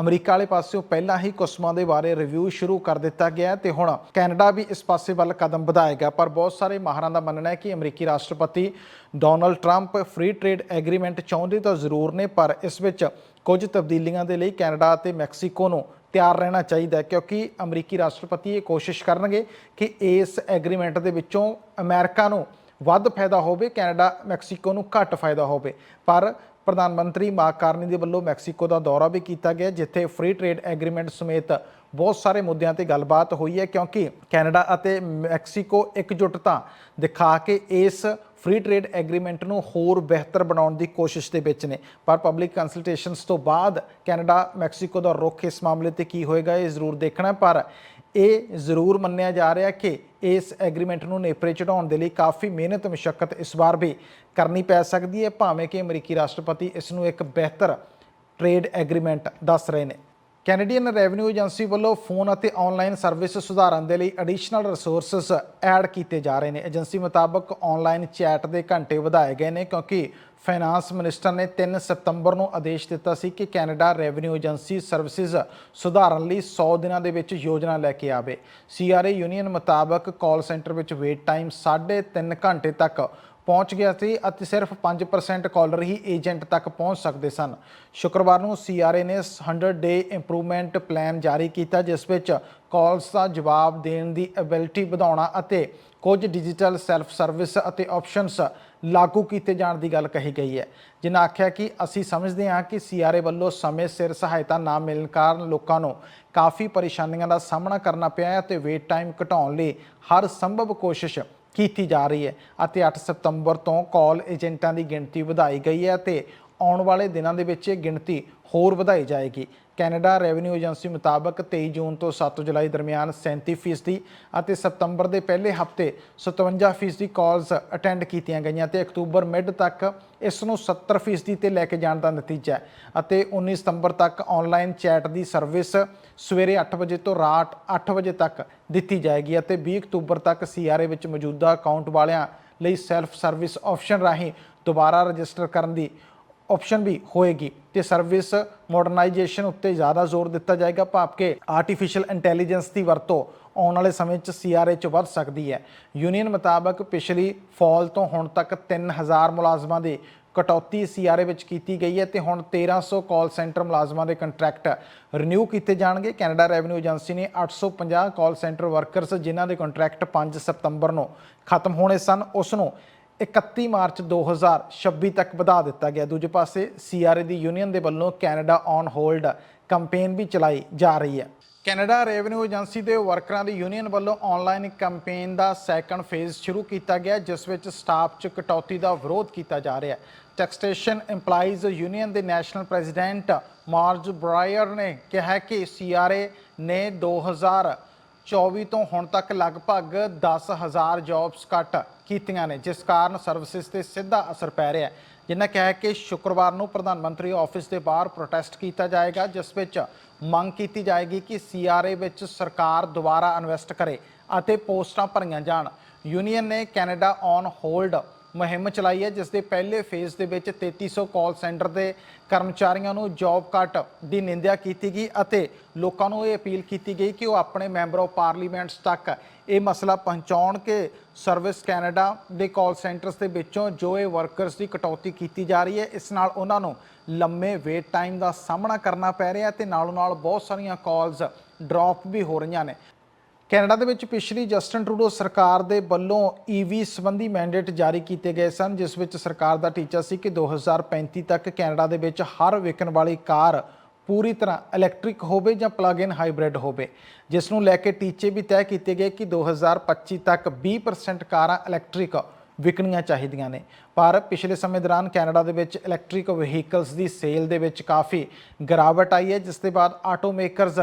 ਅਮਰੀਕਾ ਵਾਲੇ ਪਾਸਿਓਂ ਪਹਿਲਾਂ ਹੀ ਕੁਸਮਾ ਦੇ ਬਾਰੇ ਰਿਵਿਊ ਸ਼ੁਰੂ ਕਰ ਦਿੱਤਾ ਗਿਆ ਹੈ ਤੇ ਹੁਣ ਕੈਨੇਡਾ ਵੀ ਇਸ ਪਾਸੇ ਵੱਲ ਕਦਮ ਵਧਾਏਗਾ, ਪਰ ਬਹੁਤ ਸਾਰੇ ਮਾਹਰਾਂ ਦਾ ਮੰਨਣਾ ਹੈ ਕਿ ਅਮਰੀਕੀ ਰਾਸ਼ਟਰਪਤੀ Donald Trump free trade agreement ਚਾਹੁੰਦੇ ਤਾਂ ਜ਼ਰੂਰ ਨੇ, ਪਰ ਇਸ ਵਿੱਚ ਕੁਝ ਤਬਦੀਲੀਆਂ ਦੇ ਲਈ ਕੈਨੇਡਾ ਅਤੇ ਮੈਕਸੀਕੋ ਨੂੰ ਤਿਆਰ ਰਹਿਣਾ ਚਾਹੀਦਾ ਕਿਉਂਕਿ ਅਮਰੀਕੀ ਰਾਸ਼ਟਰਪਤੀ ਇਹ ਕੋਸ਼ਿਸ਼ ਕਰਨਗੇ ਕਿ ਇਸ ਐਗਰੀਮੈਂਟ ਦੇ ਵਿੱਚੋਂ ਅਮਰੀਕਾ ਨੂੰ ਵੱਧ ਫਾਇਦਾ ਹੋਵੇ, ਕੈਨੇਡਾ ਮੈਕਸੀਕੋ ਨੂੰ ਘੱਟ ਫਾਇਦਾ ਹੋਵੇ। ਪਰ ਪ੍ਰਧਾਨ ਮੰਤਰੀ ਮਾਰਕ ਕਾਰਨੀ ਦੇ ਵੱਲੋਂ ਮੈਕਸੀਕੋ ਦਾ ਦੌਰਾ ਵੀ ਕੀਤਾ ਗਿਆ, ਜਿੱਥੇ ਫ੍ਰੀ ਟ੍ਰੇਡ ਐਗਰੀਮੈਂਟ ਸਮੇਤ ਬਹੁਤ ਸਾਰੇ ਮੁੱਦਿਆਂ ਤੇ ਗੱਲਬਾਤ ਹੋਈ ਹੈ, ਕਿਉਂਕਿ ਕੈਨੇਡਾ ਅਤੇ ਮੈਕਸੀਕੋ ਇਕਜੁੱਟਤਾ ਦਿਖਾ ਕੇ ਇਸ ਫ੍ਰੀ ਟ੍ਰੇਡ ਐਗਰੀਮੈਂਟ ਨੂੰ ਹੋਰ ਬਿਹਤਰ ਬਣਾਉਣ ਦੀ ਕੋਸ਼ਿਸ਼ ਦੇ ਵਿੱਚ ਨੇ। ਪਰ ਪਬਲਿਕ ਕੰਸਲਟੇਸ਼ਨਸ ਤੋਂ ਬਾਅਦ ਕੈਨੇਡਾ ਮੈਕਸੀਕੋ ਦਾ ਰੁਖ ਇਸ ਮਾਮਲੇ ਤੇ ਕੀ ਹੋਏਗਾ ਇਹ ਜ਼ਰੂਰ ਦੇਖਣਾ ਪਰ ਇਹ ਜ਼ਰੂਰ ਮੰਨਿਆ ਜਾ ਰਿਹਾ ਕਿ ਇਸ ਐਗਰੀਮੈਂਟ ਨੂੰ ਨੇਪਰੇ ਚੜਾਉਣ ਦੇ ਲਈ ਕਾਫੀ ਮਿਹਨਤ ਮੁਸ਼ਕਲ ਇਸ ਵਾਰ ਵੀ ਕਰਨੀ ਪੈ ਸਕਦੀ ਹੈ, ਭਾਵੇਂ ਕਿ ਅਮਰੀਕੀ ਰਾਸ਼ਟਰਪਤੀ ਇਸ ਨੂੰ ਇੱਕ ਬਿਹਤਰ ਟ੍ਰੇਡ ਐਗਰੀਮੈਂਟ ਦੱਸ ਰਹੇ ਨੇ। ਕੈਨੇਡੀਅਨ ਰੈਵਨਿਊ ਏਜੰਸੀ ਵੱਲੋਂ ਫੋਨ ਅਤੇ ਆਨਲਾਈਨ ਸਰਵਿਸ ਸੁਧਾਰਨ ਦੇ ਲਈ ਐਡੀਸ਼ਨਲ ਰਿਸੋਰਸਸ ਐਡ ਕੀਤੇ ਜਾ ਰਹੇ ਨੇ। ਏਜੰਸੀ ਮੁਤਾਬਕ ਆਨਲਾਈਨ ਚੈਟ ਦੇ ਘੰਟੇ ਵਧਾਏ ਗਏ ਨੇ ਕਿਉਂਕਿ ਫਾਈਨਾਂਸ ਮਿਨਿਸਟਰ ਨੇ 3 ਸਤੰਬਰ ਨੂੰ ਆਦੇਸ਼ ਦਿੱਤਾ ਸੀ ਕਿ ਕੈਨੇਡਾ ਰੈਵਨਿਊ ਏਜੰਸੀ ਸਰਵਿਸਿਜ਼ ਸੁਧਾਰਨ ਲਈ 100 ਦਿਨਾਂ ਦੇ ਵਿੱਚ ਯੋਜਨਾ ਲੈ ਕੇ ਆਵੇ। ਸੀਆਰਏ ਯੂਨੀਅਨ ਮੁਤਾਬਕ ਕਾਲ ਸੈਂਟਰ ਵਿੱਚ ਵੇਟ ਟਾਈਮ 3.5 ਘੰਟੇ ਤੱਕ ਪਹੁੰਚ ਗਿਆ ਸੀ ਅਤੇ ਸਿਰਫ 5% ਕਾਲਰ ਹੀ ਏਜੰਟ ਤੱਕ ਪਹੁੰਚ ਸਕਦੇ ਸਨ। ਸ਼ੁੱਕਰਵਾਰ ਨੂੰ ਸੀਆਰਏ ਨੇ 100 ਡੇ ਇੰਪਰੂਵਮੈਂਟ ਪਲਾਨ ਜਾਰੀ ਕੀਤਾ, ਜਿਸ ਵਿੱਚ ਕਾਲਸ ਦਾ ਜਵਾਬ ਦੇਣ ਦੀ ਐਬਿਲਿਟੀ ਵਧਾਉਣਾ ਅਤੇ ਕੁਝ ਡਿਜੀਟਲ ਸੈਲਫ ਸਰਵਿਸ ਅਤੇ ਆਪਸ਼ਨਸ ਲਾਗੂ ਕੀਤੇ ਜਾਣ ਦੀ ਗੱਲ ਕਹੀ ਗਈ ਹੈ। ਜਿਨ੍ਹਾਂ ਆਖਿਆ ਕਿ ਅਸੀਂ ਸਮਝਦੇ ਹਾਂ ਕਿ ਸੀਆਰਏ ਵੱਲੋਂ ਸਮੇਂ ਸਿਰ ਸਹਾਇਤਾ ਨਾ ਮਿਲਣ ਕਾਰਨ ਲੋਕਾਂ ਨੂੰ ਕਾਫੀ ਪਰੇਸ਼ਾਨੀਆਂ ਦਾ ਸਾਹਮਣਾ ਕਰਨਾ ਪਿਆ ਹੈ ਅਤੇ ਵੇਟ ਟਾਈਮ ਘਟਾਉਣ ਲਈ ਹਰ ਸੰਭਵ ਕੋਸ਼ਿਸ਼ ਕੀਤੀ ਜਾ ਰਹੀ ਹੈ ਅਤੇ 8 ਸਤੰਬਰ ਤੋਂ ਕਾਲ ਏਜੰਟਾਂ ਦੀ ਗਿਣਤੀ ਵਧਾਈ ਗਈ ਹੈ ਅਤੇ ਆਉਣ ਵਾਲੇ ਦਿਨਾਂ ਦੇ ਵਿੱਚ ਇਹ ਗਿਣਤੀ ਹੋਰ ਵਧਾਈ ਜਾਏਗੀ। ਕੈਨੇਡਾ ਰੈਵਨਿਊ ਏਜੰਸੀ ਮੁਤਾਬਕ 23 ਜੂਨ ਤੋਂ 7 ਜੁਲਾਈ ਦਰਮਿਆਨ 37% ਅਤੇ ਸਤੰਬਰ ਦੇ ਪਹਿਲੇ ਹਫ਼ਤੇ 57% ਕਾਲਸ ਅਟੈਂਡ ਕੀਤੀਆਂ ਗਈਆਂ ਤੇ ਅਕਤੂਬਰ ਮਿਡ ਤੱਕ ਇਸ ਨੂੰ 70% ਤੇ ਲੈ ਕੇ ਜਾਣ ਦਾ ਨਤੀਜਾ ਹੈ। ਅਤੇ 19 ਸਤੰਬਰ ਤੱਕ ਆਨਲਾਈਨ ਚੈਟ ਦੀ ਸਰਵਿਸ ਸਵੇਰੇ 8 ਵਜੇ ਤੋਂ ਰਾਤ 8 ਵਜੇ ਤੱਕ ਦਿੱਤੀ ਜਾਏਗੀ ਅਤੇ 20 ਅਕਤੂਬਰ ਤੱਕ ਸੀਆਰਏ ਵਿੱਚ ਮੌਜੂਦਾ ਅਕਾਊਂਟ ਵਾਲਿਆਂ ਲਈ ਸੈਲਫ ਸਰਵਿਸ ਆਪਸ਼ਨ ਰਾਹੀਂ ਦੁਬਾਰਾ ਰਜਿਸਟਰ ਕਰਨ ਦੀ ਆਪਸ਼ਨ ਵੀ ਹੋਏਗੀ ਤੇ ਸਰਵਿਸ ਮਾਡਰਨਾਈਜੇਸ਼ਨ ਉੱਤੇ ਜ਼ਿਆਦਾ ਜ਼ੋਰ ਦਿੱਤਾ ਜਾਏਗਾ। ਭਾਵ ਕਿ ਆਰਟੀਫੀਸ਼ੀਅਲ ਇੰਟੈਲੀਜੈਂਸ ਦੀ ਵਰਤੋਂ ਆਉਣ ਵਾਲੇ ਸਮੇਂ 'ਚ ਸੀਆਰਏ 'ਚ ਵੱਧ ਸਕਦੀ ਹੈ। ਯੂਨੀਅਨ ਮੁਤਾਬਕ ਪਿਛਲੀ ਫਾਲ ਤੋਂ ਹੁਣ ਤੱਕ 3000 ਮੁਲਾਜ਼ਮਾਂ ਦੀ ਕਟੌਤੀ ਸੀਆਰਏ ਵਿੱਚ ਕੀਤੀ ਗਈ ਹੈ ਤੇ ਹੁਣ 1300 ਕਾਲ ਸੈਂਟਰ ਮੁਲਾਜ਼ਮਾਂ ਦੇ ਕੰਟਰੈਕਟ ਰੀਨਿਊ ਕੀਤੇ ਜਾਣਗੇ। ਕੈਨੇਡਾ ਰੈਵਨਿਊ ਏਜੰਸੀ ਨੇ 850 ਕਾਲ ਸੈਂਟਰ ਵਰਕਰਸ ਜਿਨ੍ਹਾਂ ਦੇ ਕੰਟਰੈਕਟ 5 ਸਤੰਬਰ ਨੂੰ ਖਤਮ ਹੋਣੇ ਸਨ, ਉਸ ਨੂੰ 31 ਮਾਰਚ 2026 ਤੱਕ ਵਧਾ ਦਿੱਤਾ ਗਿਆ। ਦੂਜੇ ਪਾਸੇ ਸੀਆਰਏ ਦੀ ਯੂਨੀਅਨ ਦੇ ਵੱਲੋਂ ਕੈਨੇਡਾ ਔਨ ਹੋਲਡ ਕੈਂਪੇਨ ਵੀ ਚਲਾਈ ਜਾ ਰਹੀ ਹੈ। ਕੈਨੇਡਾ ਰੈਵਨਿਊ ਏਜੰਸੀ ਦੇ ਵਰਕਰਾਂ ਦੀ ਯੂਨੀਅਨ ਵੱਲੋਂ ਆਨਲਾਈਨ ਕੈਂਪੇਨ ਦਾ ਸੈਕੰਡ ਫੇਜ਼ ਸ਼ੁਰੂ ਕੀਤਾ ਗਿਆ, ਜਿਸ ਵਿੱਚ ਸਟਾਫ 'ਚ ਕਟੌਤੀ ਦਾ ਵਿਰੋਧ ਕੀਤਾ ਜਾ ਰਿਹਾ ਹੈ। ਟੈਕਸਟੇਸ਼ਨ EMPLOYEES ਯੂਨੀਅਨ ਦੇ ਨੈਸ਼ਨਲ ਪ੍ਰੈਜ਼ੀਡੈਂਟ ਮਾਰਜ ਬ੍ਰਾਇਰ ਨੇ ਕਿਹਾ ਕਿ ਸੀਆਰਏ ਨੇ 2024 ਤੋਂ ਹੁਣ ਤੱਕ ਲਗਭਗ 10000 ਜੌਬਸ ਕੱਟ ਕੀਤੀਆਂ ਨੇ, ਜਿਸ ਕਾਰਨ ਸਰਵਿਸਿਜ਼ ਤੇ ਸਿੱਧਾ ਅਸਰ ਪੈ ਰਿਹਾ ਹੈ। ਜਿਨ੍ਹਾਂ ਕਿਹਾ ਕਿ ਸ਼ੁੱਕਰਵਾਰ ਨੂੰ ਪ੍ਰਧਾਨ ਮੰਤਰੀ ਆਫਿਸ ਦੇ ਬਾਹਰ ਪ੍ਰੋਟੈਸਟ ਕੀਤਾ ਜਾਏਗਾ, ਜਿਸ ਵਿੱਚ ਮੰਗ ਕੀਤੀ ਜਾਏਗੀ ਕਿ ਸੀਆਰਏ ਵਿੱਚ ਸਰਕਾਰ ਦੁਬਾਰਾ ਇਨਵੈਸਟ ਕਰੇ ਅਤੇ ਪੋਸਟਾਂ ਭਰੀਆਂ ਜਾਣ। ਯੂਨੀਅਨ ਨੇ ਕੈਨੇਡਾ ਔਨ ਹੋਲਡ ਮੁਹਿੰਮ ਚਲਾਈ ਹੈ ਜਿਸ ਦੇ ਪਹਿਲੇ ਫੇਜ਼ ਦੇ ਵਿੱਚ 3300 ਕਾਲ ਸੈਂਟਰ ਦੇ ਕਰਮਚਾਰੀਆਂ ਨੂੰ ਜੌਬ ਕੱਟ ਦੀ ਨਿੰਦਿਆ ਕੀਤੀ ਗਈ ਅਤੇ ਲੋਕਾਂ ਨੂੰ ਇਹ ਅਪੀਲ ਕੀਤੀ ਗਈ ਕਿ ਉਹ ਆਪਣੇ ਮੈਂਬਰ ਆਫ ਪਾਰਲੀਮੈਂਟਸ ਤੱਕ ਇਹ ਮਸਲਾ ਪਹੁੰਚਾਉਣ ਕਿ ਸਰਵਿਸ ਕੈਨੇਡਾ ਦੇ ਕਾਲ ਸੈਂਟਰਸ ਦੇ ਵਿੱਚੋਂ ਜੋ ਇਹ ਵਰਕਰਸ ਦੀ ਕਟੌਤੀ ਕੀਤੀ ਜਾ ਰਹੀ ਹੈ, ਇਸ ਨਾਲ ਉਹਨਾਂ ਨੂੰ ਲੰਮੇ ਵੇਟ ਟਾਈਮ ਦਾ ਸਾਹਮਣਾ ਕਰਨਾ ਪੈ ਰਿਹਾ ਤੇ ਨਾਲੋਂ ਨਾਲ ਬਹੁਤ ਸਾਰੀਆਂ ਕਾਲਸ ਡ੍ਰੌਪ ਵੀ ਹੋ ਰਹੀਆਂ ਨੇ। ਕੈਨੇਡਾ ਦੇ ਵਿੱਚ ਪਿਛਲੀ ਜਸਟਨ ਟਰੂਡੋ ਸਰਕਾਰ ਦੇ ਵੱਲੋਂ ਈਵੀ ਸੰਬੰਧੀ ਮੈਂਡੇਟ ਜਾਰੀ ਕੀਤੇ ਗਏ ਸਨ, ਜਿਸ ਵਿੱਚ ਸਰਕਾਰ ਦਾ ਟੀਚਾ ਸੀ ਕਿ 2035 ਤੱਕ ਕੈਨੇਡਾ ਦੇ ਵਿੱਚ ਹਰ ਵਿਕਣ ਵਾਲੀ ਕਾਰ ਪੂਰੀ ਤਰ੍ਹਾਂ ਇਲੈਕਟ੍ਰਿਕ ਹੋਵੇ ਜਾਂ ਪਲੱਗ-ਇਨ ਹਾਈਬ੍ਰਿਡ ਹੋਵੇ, ਜਿਸ ਨੂੰ ਲੈ ਕੇ ਟੀਚੇ ਵੀ ਤੈਅ ਕੀਤੇ ਗਏ ਕਿ 2025 ਤੱਕ 20% ਕਾਰਾਂ ਇਲੈਕਟ੍ਰਿਕ ਵਿਕਣੀਆਂ ਚਾਹੀਦੀਆਂ ਨੇ। ਪਰ ਪਿਛਲੇ ਸਮੇਂ ਦੌਰਾਨ ਕੈਨੇਡਾ ਦੇ ਵਿੱਚ ਇਲੈਕਟ੍ਰਿਕ ਵਹੀਕਲਸ ਦੀ ਸੇਲ ਦੇ ਵਿੱਚ ਕਾਫੀ ਗਿਰਾਵਟ ਆਈ ਹੈ, ਜਿਸ ਦੇ ਬਾਅਦ ਆਟੋਮੇਕਰਸ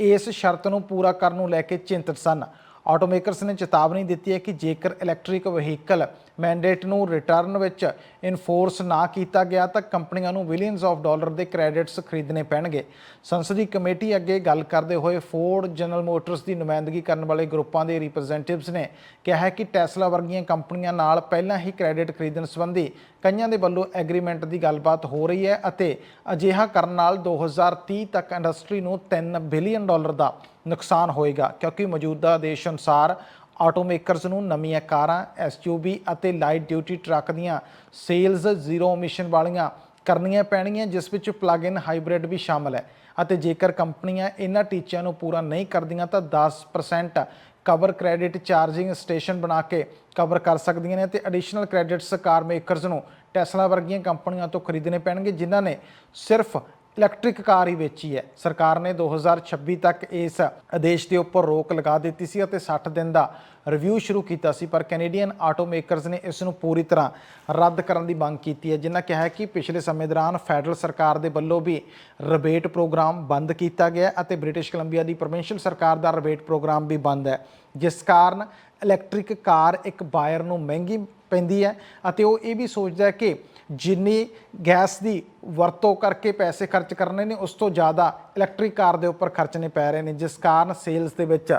ਇਸ ਸ਼ਰਤ ਨੂੰ ਪੂਰਾ ਕਰਨ ਨੂੰ ਲੈ ਕੇ ਚਿੰਤਤ ਸਨ। ਆਟੋਮੇਕਰਸ ਨੇ ਚੇਤਾਵਨੀ ਦਿੱਤੀ ਹੈ ਕਿ ਜੇਕਰ ਇਲੈਕਟ੍ਰਿਕ ਵਹੀਕਲ ਮੈਂਡੇਟ ਨੂੰ ਰਿਟਰਨ ਵਿੱਚ ਇਨਫੋਰਸ ਨਾ ਕੀਤਾ ਗਿਆ ਤਾਂ ਕੰਪਨੀਆਂ ਨੂੰ ਬਿਲੀਅਨਸ ਆਫ ਡਾਲਰ ਦੇ ਕ੍ਰੈਡਿਟਸ ਖਰੀਦਣੇ ਪੈਣਗੇ। ਸੰਸਦੀ ਕਮੇਟੀ ਅੱਗੇ ਗੱਲ ਕਰਦੇ ਹੋਏ ਫੋਰਡ ਜਨਰਲ ਮੋਟਰਸ ਦੀ ਨੁਮਾਇੰਦਗੀ ਕਰਨ ਵਾਲੇ ਗਰੁੱਪਾਂ ਦੇ ਰਿਪਰੈਜ਼ੈਂਟੇਟਿਵਸ ਨੇ ਕਿਹਾ ਹੈ ਕਿ ਟੈਸਲਾ ਵਰਗੀਆਂ ਕੰਪਨੀਆਂ ਨਾਲ ਪਹਿਲਾਂ ਹੀ ਕ੍ਰੈਡਿਟ ਖਰੀਦਣ ਸੰਬੰਧੀ ਕਈਆਂ ਦੇ ਵੱਲੋਂ ਐਗਰੀਮੈਂਟ ਦੀ ਗੱਲਬਾਤ ਹੋ ਰਹੀ ਹੈ ਅਤੇ ਅਜਿਹਾ ਕਰਨ ਨਾਲ 2030 ਤੱਕ ਇੰਡਸਟਰੀ ਨੂੰ 3 ਬਿਲੀਅਨ ਡਾਲਰ ਦਾ ਨੁਕਸਾਨ ਹੋਏਗਾ, ਕਿਉਂਕਿ ਮੌਜੂਦਾ ਆਦੇਸ਼ ਅਨੁਸਾਰ ਆਟੋਮੇਕਰਸ ਨੂੰ ਨਵੀਆਂ ਕਾਰਾਂ ਐਸਯੂਵੀ ਅਤੇ ਲਾਈਟ ਡਿਊਟੀ ਟਰੱਕ ਦੀਆਂ ਸੇਲਜ਼ ਜ਼ੀਰੋ ਐਮਿਸ਼ਨ ਵਾਲੀਆਂ ਕਰਨੀਆਂ ਪੈਣਗੀਆਂ, ਜਿਸ ਵਿੱਚ ਪਲੱਗ-ਇਨ ਹਾਈਬ੍ਰਿਡ ਵੀ ਸ਼ਾਮਲ ਹੈ। ਅਤੇ ਜੇਕਰ ਕੰਪਨੀਆਂ ਇਹਨਾਂ ਟੀਚਿਆਂ ਨੂੰ ਪੂਰਾ ਨਹੀਂ ਕਰਦੀਆਂ, ਤਾਂ 10% ਕਵਰ ਕ੍ਰੈਡਿਟ ਚਾਰਜਿੰਗ ਸਟੇਸ਼ਨ ਬਣਾ ਕੇ ਕਵਰ ਕਰ ਸਕਦੀਆਂ ਨੇ ਤੇ ਐਡੀਸ਼ਨਲ ਕ੍ਰੈਡਿਟਸ ਕਾਰ ਮੇਕਰਸ ਨੂੰ ਟੈਸਲਾ ਵਰਗੀਆਂ ਕੰਪਨੀਆਂ ਤੋਂ ਖਰੀਦਣੇ ਪੈਣਗੇ, ਜਿਨ੍ਹਾਂ ਨੇ ਸਿਰਫ ਇਲੈਕਟ੍ਰਿਕ ਕਾਰ ਹੀ ਵੇਚੀ ਹੈ। ਸਰਕਾਰ ਨੇ 2026 ਤੱਕ ਇਸ ਆਦੇਸ਼ ਦੇ ਉੱਪਰ ਰੋਕ ਲਗਾ ਦਿੱਤੀ ਸੀ ਅਤੇ 60 ਦਿਨ ਦਾ ਰਿਵਿਊ ਸ਼ੁਰੂ ਕੀਤਾ ਸੀ, ਪਰ ਕੈਨੇਡੀਅਨ ਆਟੋਮੇਕਰਸ ਨੇ ਇਸ ਨੂੰ ਪੂਰੀ ਤਰ੍ਹਾਂ ਰੱਦ ਕਰਨ ਦੀ ਮੰਗ ਕੀਤੀ ਹੈ। ਜਿਨ੍ਹਾਂ ਕਿਹਾ ਕਿ ਪਿਛਲੇ ਸਮੇਂ ਦੌਰਾਨ ਫੈਡਰਲ ਸਰਕਾਰ ਦੇ ਵੱਲੋਂ ਵੀ ਰਿਬੇਟ ਪ੍ਰੋਗਰਾਮ ਬੰਦ ਕੀਤਾ ਗਿਆ ਅਤੇ ਬ੍ਰਿਟਿਸ਼ ਕੋਲੰਬੀਆ ਦੀ ਪ੍ਰੋਵਿੰਸ਼ੀਅਲ ਸਰਕਾਰ ਦਾ ਰਿਬੇਟ ਪ੍ਰੋਗਰਾਮ ਵੀ ਬੰਦ ਹੈ। ਜਿਸ ਕਾਰਨ ਇਲੈਕਟ੍ਰਿਕ ਕਾਰ ਇੱਕ ਬਾਇਰ ਨੂੰ ਮਹਿੰਗੀ ਪੈਂਦੀ ਹੈ ਅਤੇ ਉਹ ਇਹ ਵੀ ਸੋਚਦਾ ਹੈ ਕਿ ਜਿੰਨੀ ਗੈਸ ਦੀ ਵਰਤੋਂ ਕਰਕੇ ਪੈਸੇ ਖਰਚ ਕਰਨੇ ਨੇ, ਉਸ ਤੋਂ ਜ਼ਿਆਦਾ ਇਲੈਕਟ੍ਰਿਕ ਕਾਰ ਦੇ ਉੱਪਰ ਖਰਚਣੇ ਪੈ ਰਹੇ ਨੇ, ਜਿਸ ਕਾਰਨ ਸੇਲਸ ਦੇ ਵਿੱਚ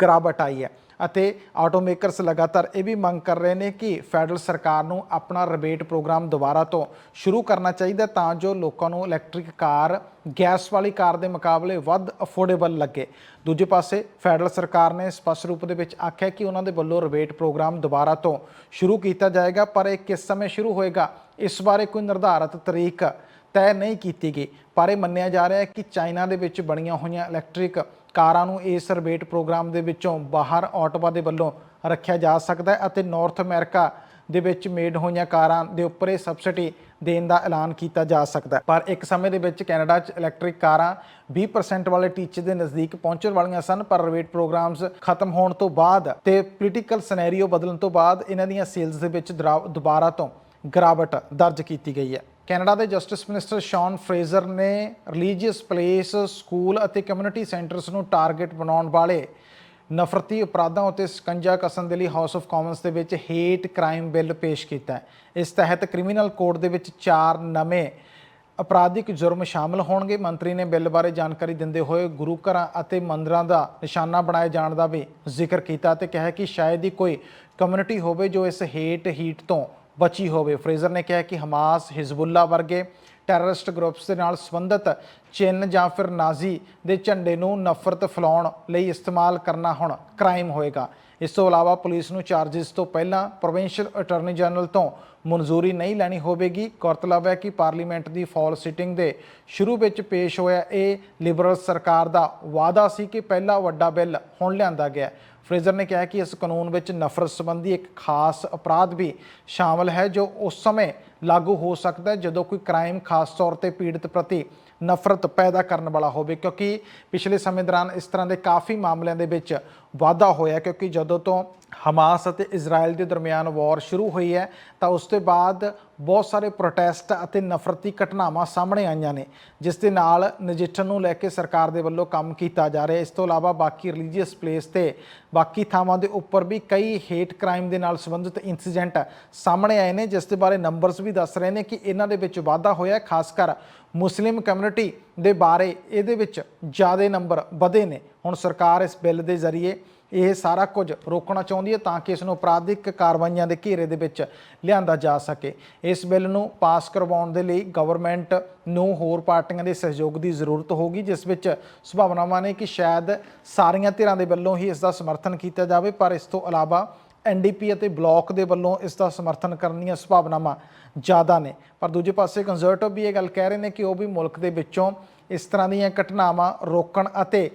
ਗਿਰਾਵਟ ਆਈ ਹੈ। ਅਤੇ ਆਟੋਮੇਕਰਸ ਲਗਾਤਾਰ ਇਹ ਵੀ ਮੰਗ ਕਰ ਰਹੇ ਨੇ ਕਿ ਫੈਡਰਲ ਸਰਕਾਰ ਨੂੰ ਆਪਣਾ ਰਿਬੇਟ ਪ੍ਰੋਗਰਾਮ ਦੁਬਾਰਾ ਤੋਂ ਸ਼ੁਰੂ ਕਰਨਾ ਚਾਹੀਦਾ ਤਾਂ ਜੋ ਲੋਕਾਂ ਨੂੰ ਇਲੈਕਟ੍ਰਿਕ ਕਾਰ ਗੈਸ ਵਾਲੀ ਕਾਰ ਦੇ ਮੁਕਾਬਲੇ ਵੱਧ ਅਫੋਰਡੇਬਲ ਲੱਗੇ। ਦੂਜੇ ਪਾਸੇ ਫੈਡਰਲ ਸਰਕਾਰ ਨੇ ਸਪਸ਼ਟ ਰੂਪ ਦੇ ਵਿੱਚ ਆਖਿਆ ਕਿ ਉਹਨਾਂ ਦੇ ਵੱਲੋਂ ਰਿਬੇਟ ਪ੍ਰੋਗਰਾਮ ਦੁਬਾਰਾ ਤੋਂ ਸ਼ੁਰੂ ਕੀਤਾ ਜਾਏਗਾ, ਪਰ ਇਹ ਕਿਸ ਸਮੇਂ ਸ਼ੁਰੂ ਹੋਏਗਾ ਇਸ ਬਾਰੇ ਕੋਈ ਨਿਰਧਾਰਤ ਤਰੀਕ ਤੈਅ ਨਹੀਂ ਕੀਤੀ ਗਈ, ਪਰ ਇਹ ਮੰਨਿਆ ਜਾ ਰਿਹਾ ਹੈ ਕਿ ਚਾਈਨਾ ਦੇ ਵਿੱਚ ਬਣੀਆਂ ਹੋਈਆਂ ਇਲੈਕਟ੍ਰਿਕ ਕਾਰਾਂ ਨੂੰ ਇਸ ਰਿਬੇਟ ਪ੍ਰੋਗਰਾਮ ਦੇ ਵਿੱਚੋਂ ਬਾਹਰ ਆਟੋਬਾ ਦੇ ਵੱਲੋਂ ਰੱਖਿਆ ਜਾ ਸਕਦਾ ਹੈ ਅਤੇ ਨਾਰਥ ਅਮਰੀਕਾ ਦੇ ਵਿੱਚ ਮੇਡ ਹੋਈਆਂ ਕਾਰਾਂ ਦੇ ਉੱਪਰ ਇਹ ਸਬਸਿਡੀ ਦੇਣ ਦਾ ਐਲਾਨ ਕੀਤਾ ਜਾ ਸਕਦਾ ਪਰ ਇੱਕ ਸਮੇਂ ਦੇ ਵਿੱਚ ਕੈਨੇਡਾ 'ਚ ਇਲੈਕਟ੍ਰਿਕ ਕਾਰਾਂ 20% ਵਾਲੇ ਟੀਚੇ ਦੇ ਨਜ਼ਦੀਕ ਪਹੁੰਚਣ ਵਾਲੀਆਂ ਸਨ, ਪਰ ਰਿਬੇਟ ਪ੍ਰੋਗਰਾਮਸ ਖਤਮ ਹੋਣ ਤੋਂ ਬਾਅਦ ਤੇ ਪੋਲੀਟੀਕਲ ਸਿਨੈਰੀਓ ਬਦਲਣ ਤੋਂ ਬਾਅਦ ਇਹਨਾਂ ਦੀਆਂ ਸੇਲਸ ਦੇ ਵਿੱਚ ਦਰਾ- ਦੁਬਾਰਾ ਤੋਂ ਗਿਰਾਵਟ ਦਰਜ ਕੀਤੀ ਗਈ ਹੈ ਕੈਨੇਡਾ ਦੇ ਜਸਟਿਸ ਮਿਨਿਸਟਰ ਸ਼ੌਨ ਫਰੇਜ਼ਰ ਨੇ ਰਿਲੀਜੀਅਸ ਪਲੇਸ ਸਕੂਲ ਅਤੇ ਕਮਿਊਨਿਟੀ ਸੈਂਟਰਸ ਨੂੰ ਟਾਰਗੇਟ ਬਣਾਉਣ ਵਾਲੇ ਨਫ਼ਰਤੀ ਅਪਰਾਧਾਂ ਉੱਤੇ ਸਕੰਜਾ ਕਸਣ ਦੇ ਲਈ ਹਾਊਸ ਆਫ ਕਾਮਨਸ ਦੇ ਵਿੱਚ ਹੇਟ ਕ੍ਰਾਈਮ ਬਿੱਲ ਪੇਸ਼ ਕੀਤਾ ਹੈ ਇਸ ਤਹਿਤ ਕ੍ਰਿਮੀਨਲ ਕੋਡ ਦੇ ਵਿੱਚ ਚਾਰ ਨਵੇਂ ਅਪਰਾਧਿਕ ਜੁਰਮ ਸ਼ਾਮਲ ਹੋਣਗੇ ਮੰਤਰੀ ਨੇ ਬਿੱਲ ਬਾਰੇ ਜਾਣਕਾਰੀ ਦਿੰਦੇ ਹੋਏ ਗੁਰੂ ਘਰਾਂ ਅਤੇ ਮੰਦਰਾਂ ਦਾ ਨਿਸ਼ਾਨਾ ਬਣਾਏ ਜਾਣ ਦਾ ਵੀ ਜ਼ਿਕਰ ਕੀਤਾ ਤੇ ਕਿਹਾ ਕਿ ਸ਼ਾਇਦ ਹੀ ਕੋਈ ਕਮਿਊਨਿਟੀ ਹੋਵੇ ਜੋ ਇਸ ਹੇਟ ਹੀਟ ਤੋਂ ਬਚੀ ਹੋਵੇ। ਫਰੇਜ਼ਰ ਨੇ ਕਿਹਾ ਕਿ ਹਮਾਸ, ਹਿਜ਼ਬੁੱਲਾ ਵਰਗੇ ਟੈਰਰਿਸਟ ਗਰੁੱਪਸ ਦੇ ਨਾਲ ਸੰਬੰਧਿਤ ਚਿੰਨ ਜਾਂ ਫਿਰ ਨਾਜ਼ੀ ਦੇ ਝੰਡੇ ਨੂੰ ਨਫ਼ਰਤ ਫੈਲਾਉਣ ਲਈ ਇਸਤੇਮਾਲ ਕਰਨਾ ਹੁਣ ਕ੍ਰਾਈਮ ਹੋਏਗਾ। ਇਸ ਤੋਂ ਇਲਾਵਾ ਪੁਲਿਸ ਨੂੰ ਚਾਰजेस ਤੋਂ ਪਹਿਲਾਂ ਪ੍ਰੋਵਿੰਸ਼ੀਅਲ ਅਟਾਰਨੀ ਜਨਰਲ ਤੋਂ ਮਨਜ਼ੂਰੀ ਨਹੀਂ ਲੈਣੀ ਹੋਵੇਗੀ। ਗੌਰਤਲਬ ਹੈ ਕਿ ਪਾਰਲੀਮੈਂਟ ਦੀ ਫਾਲ ਸਿਟਿੰਗ ਦੇ ਸ਼ੁਰੂ ਵਿੱਚ ਪੇਸ਼ ਹੋਇਆ ਇਹ ਲਿਬਰਲ ਸਰਕਾਰ ਦਾ ਵਾਅਦਾ ਸੀ ਕਿ ਪਹਿਲਾ ਵੱਡਾ ਬਿੱਲ ਹੁਣ ਲਿਆਂਦਾ ਗਿਆ। ਫਰੇਜ਼ਰ ਨੇ ਕਿਹਾ ਕਿ ਇਸ ਕਾਨੂੰਨ ਵਿੱਚ ਨਫ਼ਰਤ ਸੰਬੰਧੀ ਇੱਕ ਖਾਸ ਅਪਰਾਧ ਵੀ ਸ਼ਾਮਲ ਹੈ, ਜੋ ਉਸ ਸਮੇਂ ਲਾਗੂ ਹੋ ਸਕਦਾ ਹੈ ਜਦੋਂ ਕੋਈ ਕ੍ਰਾਈਮ ਖਾਸ ਤੌਰ ਤੇ ਪੀੜਤ ਪ੍ਰਤੀ ਨਫ਼ਰਤ ਪੈਦਾ ਕਰਨ ਵਾਲਾ ਹੋਵੇ, ਕਿਉਂਕਿ ਪਿਛਲੇ ਸਮੇਂ ਦੌਰਾਨ ਇਸ ਤਰ੍ਹਾਂ ਦੇ ਕਾਫੀ ਮਾਮਲਿਆਂ ਦੇ ਵਿੱਚ ਵਾਧਾ ਹੋਇਆ ਕਿਉਂਕਿ ਜਦੋਂ ਤੋਂ ਹਮਾਸ ਅਤੇ ਇਜ਼ਰਾਈਲ ਦੇ ਦਰਮਿਆਨ ਵਾਰ ਸ਼ੁਰੂ ਹੋਈ ਹੈ, ਤਾਂ ਉਸ ਤੋਂ ਬਾਅਦ ਬਹੁਤ ਸਾਰੇ ਪ੍ਰੋਟੈਸਟ ਅਤੇ ਨਫ਼ਰਤੀ ਘਟਨਾਵਾਂ ਸਾਹਮਣੇ ਆਈਆਂ ਨੇ, ਜਿਸ ਦੇ ਨਾਲ ਨਜਿੱਠਣ ਨੂੰ ਲੈ ਕੇ ਸਰਕਾਰ ਦੇ ਵੱਲੋਂ ਕੰਮ ਕੀਤਾ ਜਾ ਰਿਹਾ ਇਸ ਤੋਂ ਇਲਾਵਾ ਬਾਕੀ ਰਿਲੀਜੀਅਸ ਪਲੇਸ ਤੇ ਬਾਕੀ ਥਾਵਾਂ ਦੇ ਉੱਪਰ ਵੀ ਕਈ ਹੇਟ ਕ੍ਰਾਈਮ ਦੇ ਨਾਲ ਸੰਬੰਧਿਤ ਇਨਸੀਡੈਂਟ ਸਾਹਮਣੇ ਆਏ ਨੇ, ਜਿਸ ਦੇ ਬਾਰੇ ਨੰਬਰਸ ਵੀ ਦੱਸ ਰਹੇ ਨੇ ਕਿ ਇਹਨਾਂ ਦੇ ਵਿੱਚ ਵਾਧਾ ਹੋਇਆ ਖਾਸ ਕਰ ਮੁਸਲਿਮ ਕਮਿਊਨਿਟੀ ਦੇ ਬਾਰੇ ਇਹਦੇ ਵਿੱਚ ਜ਼ਿਆਦਾ ਨੰਬਰ ਵਧੇ ਨੇ। ਹੁਣ ਸਰਕਾਰ ਇਸ ਬਿੱਲ ਦੇ ਜ਼ਰੀਏ ਇਹ ਸਾਰਾ ਕੁਝ ਰੋਕਣਾ ਚਾਹੁੰਦੀ ਹੈ ਤਾਂ ਕਿ ਇਸ ਨੂੰ ਅਪਰਾਧਿਕ ਕਾਰਵਾਈਆਂ ਦੇ ਘੇਰੇ ਦੇ ਵਿੱਚ ਲਿਆਂਦਾ ਜਾ ਸਕੇ। ਇਸ ਬਿੱਲ ਨੂੰ ਪਾਸ ਕਰਵਾਉਣ ਦੇ ਲਈ ਗਵਰਨਮੈਂਟ ਨੂੰ ਹੋਰ ਪਾਰਟੀਆਂ ਦੇ ਸਹਿਯੋਗ ਦੀ ਜ਼ਰੂਰਤ ਹੋਗੀ ਜਿਸ ਵਿੱਚ ਸੰਭਾਵਨਾਵਾਂ ਨੇ ਕਿ ਸ਼ਾਇਦ ਸਾਰੀਆਂ ਧਿਰਾਂ ਦੇ ਵੱਲੋਂ ਹੀ ਇਸ ਦਾ ਸਮਰਥਨ ਕੀਤਾ ਜਾਵੇ, ਪਰ ਇਸ ਤੋਂ ਇਲਾਵਾ ਐਨਡੀਪੀ ਅਤੇ ਬਲਾਕ ਦੇ ਵੱਲੋਂ ਇਸ ਦਾ ਸਮਰਥਨ ਕਰਨ ਦੀਆਂ ਸੰਭਾਵਨਾਵਾਂ ਜ਼ਿਆਦਾ ਨੇ। ਪਰ ਦੂਜੇ ਪਾਸੇ ਕੰਜ਼ਰਵੇਟਿਵ ਵੀ ਇਹ ਗੱਲ ਕਹਿ ਰਹੇ ਨੇ ਕਿ ਉਹ ਵੀ ਮੁਲਕ ਦੇ ਵਿੱਚੋਂ ਇਸ ਤਰ੍ਹਾਂ ਦੀਆਂ ਘਟਨਾਵਾਂ ਰੋਕਣ ਅਤੇ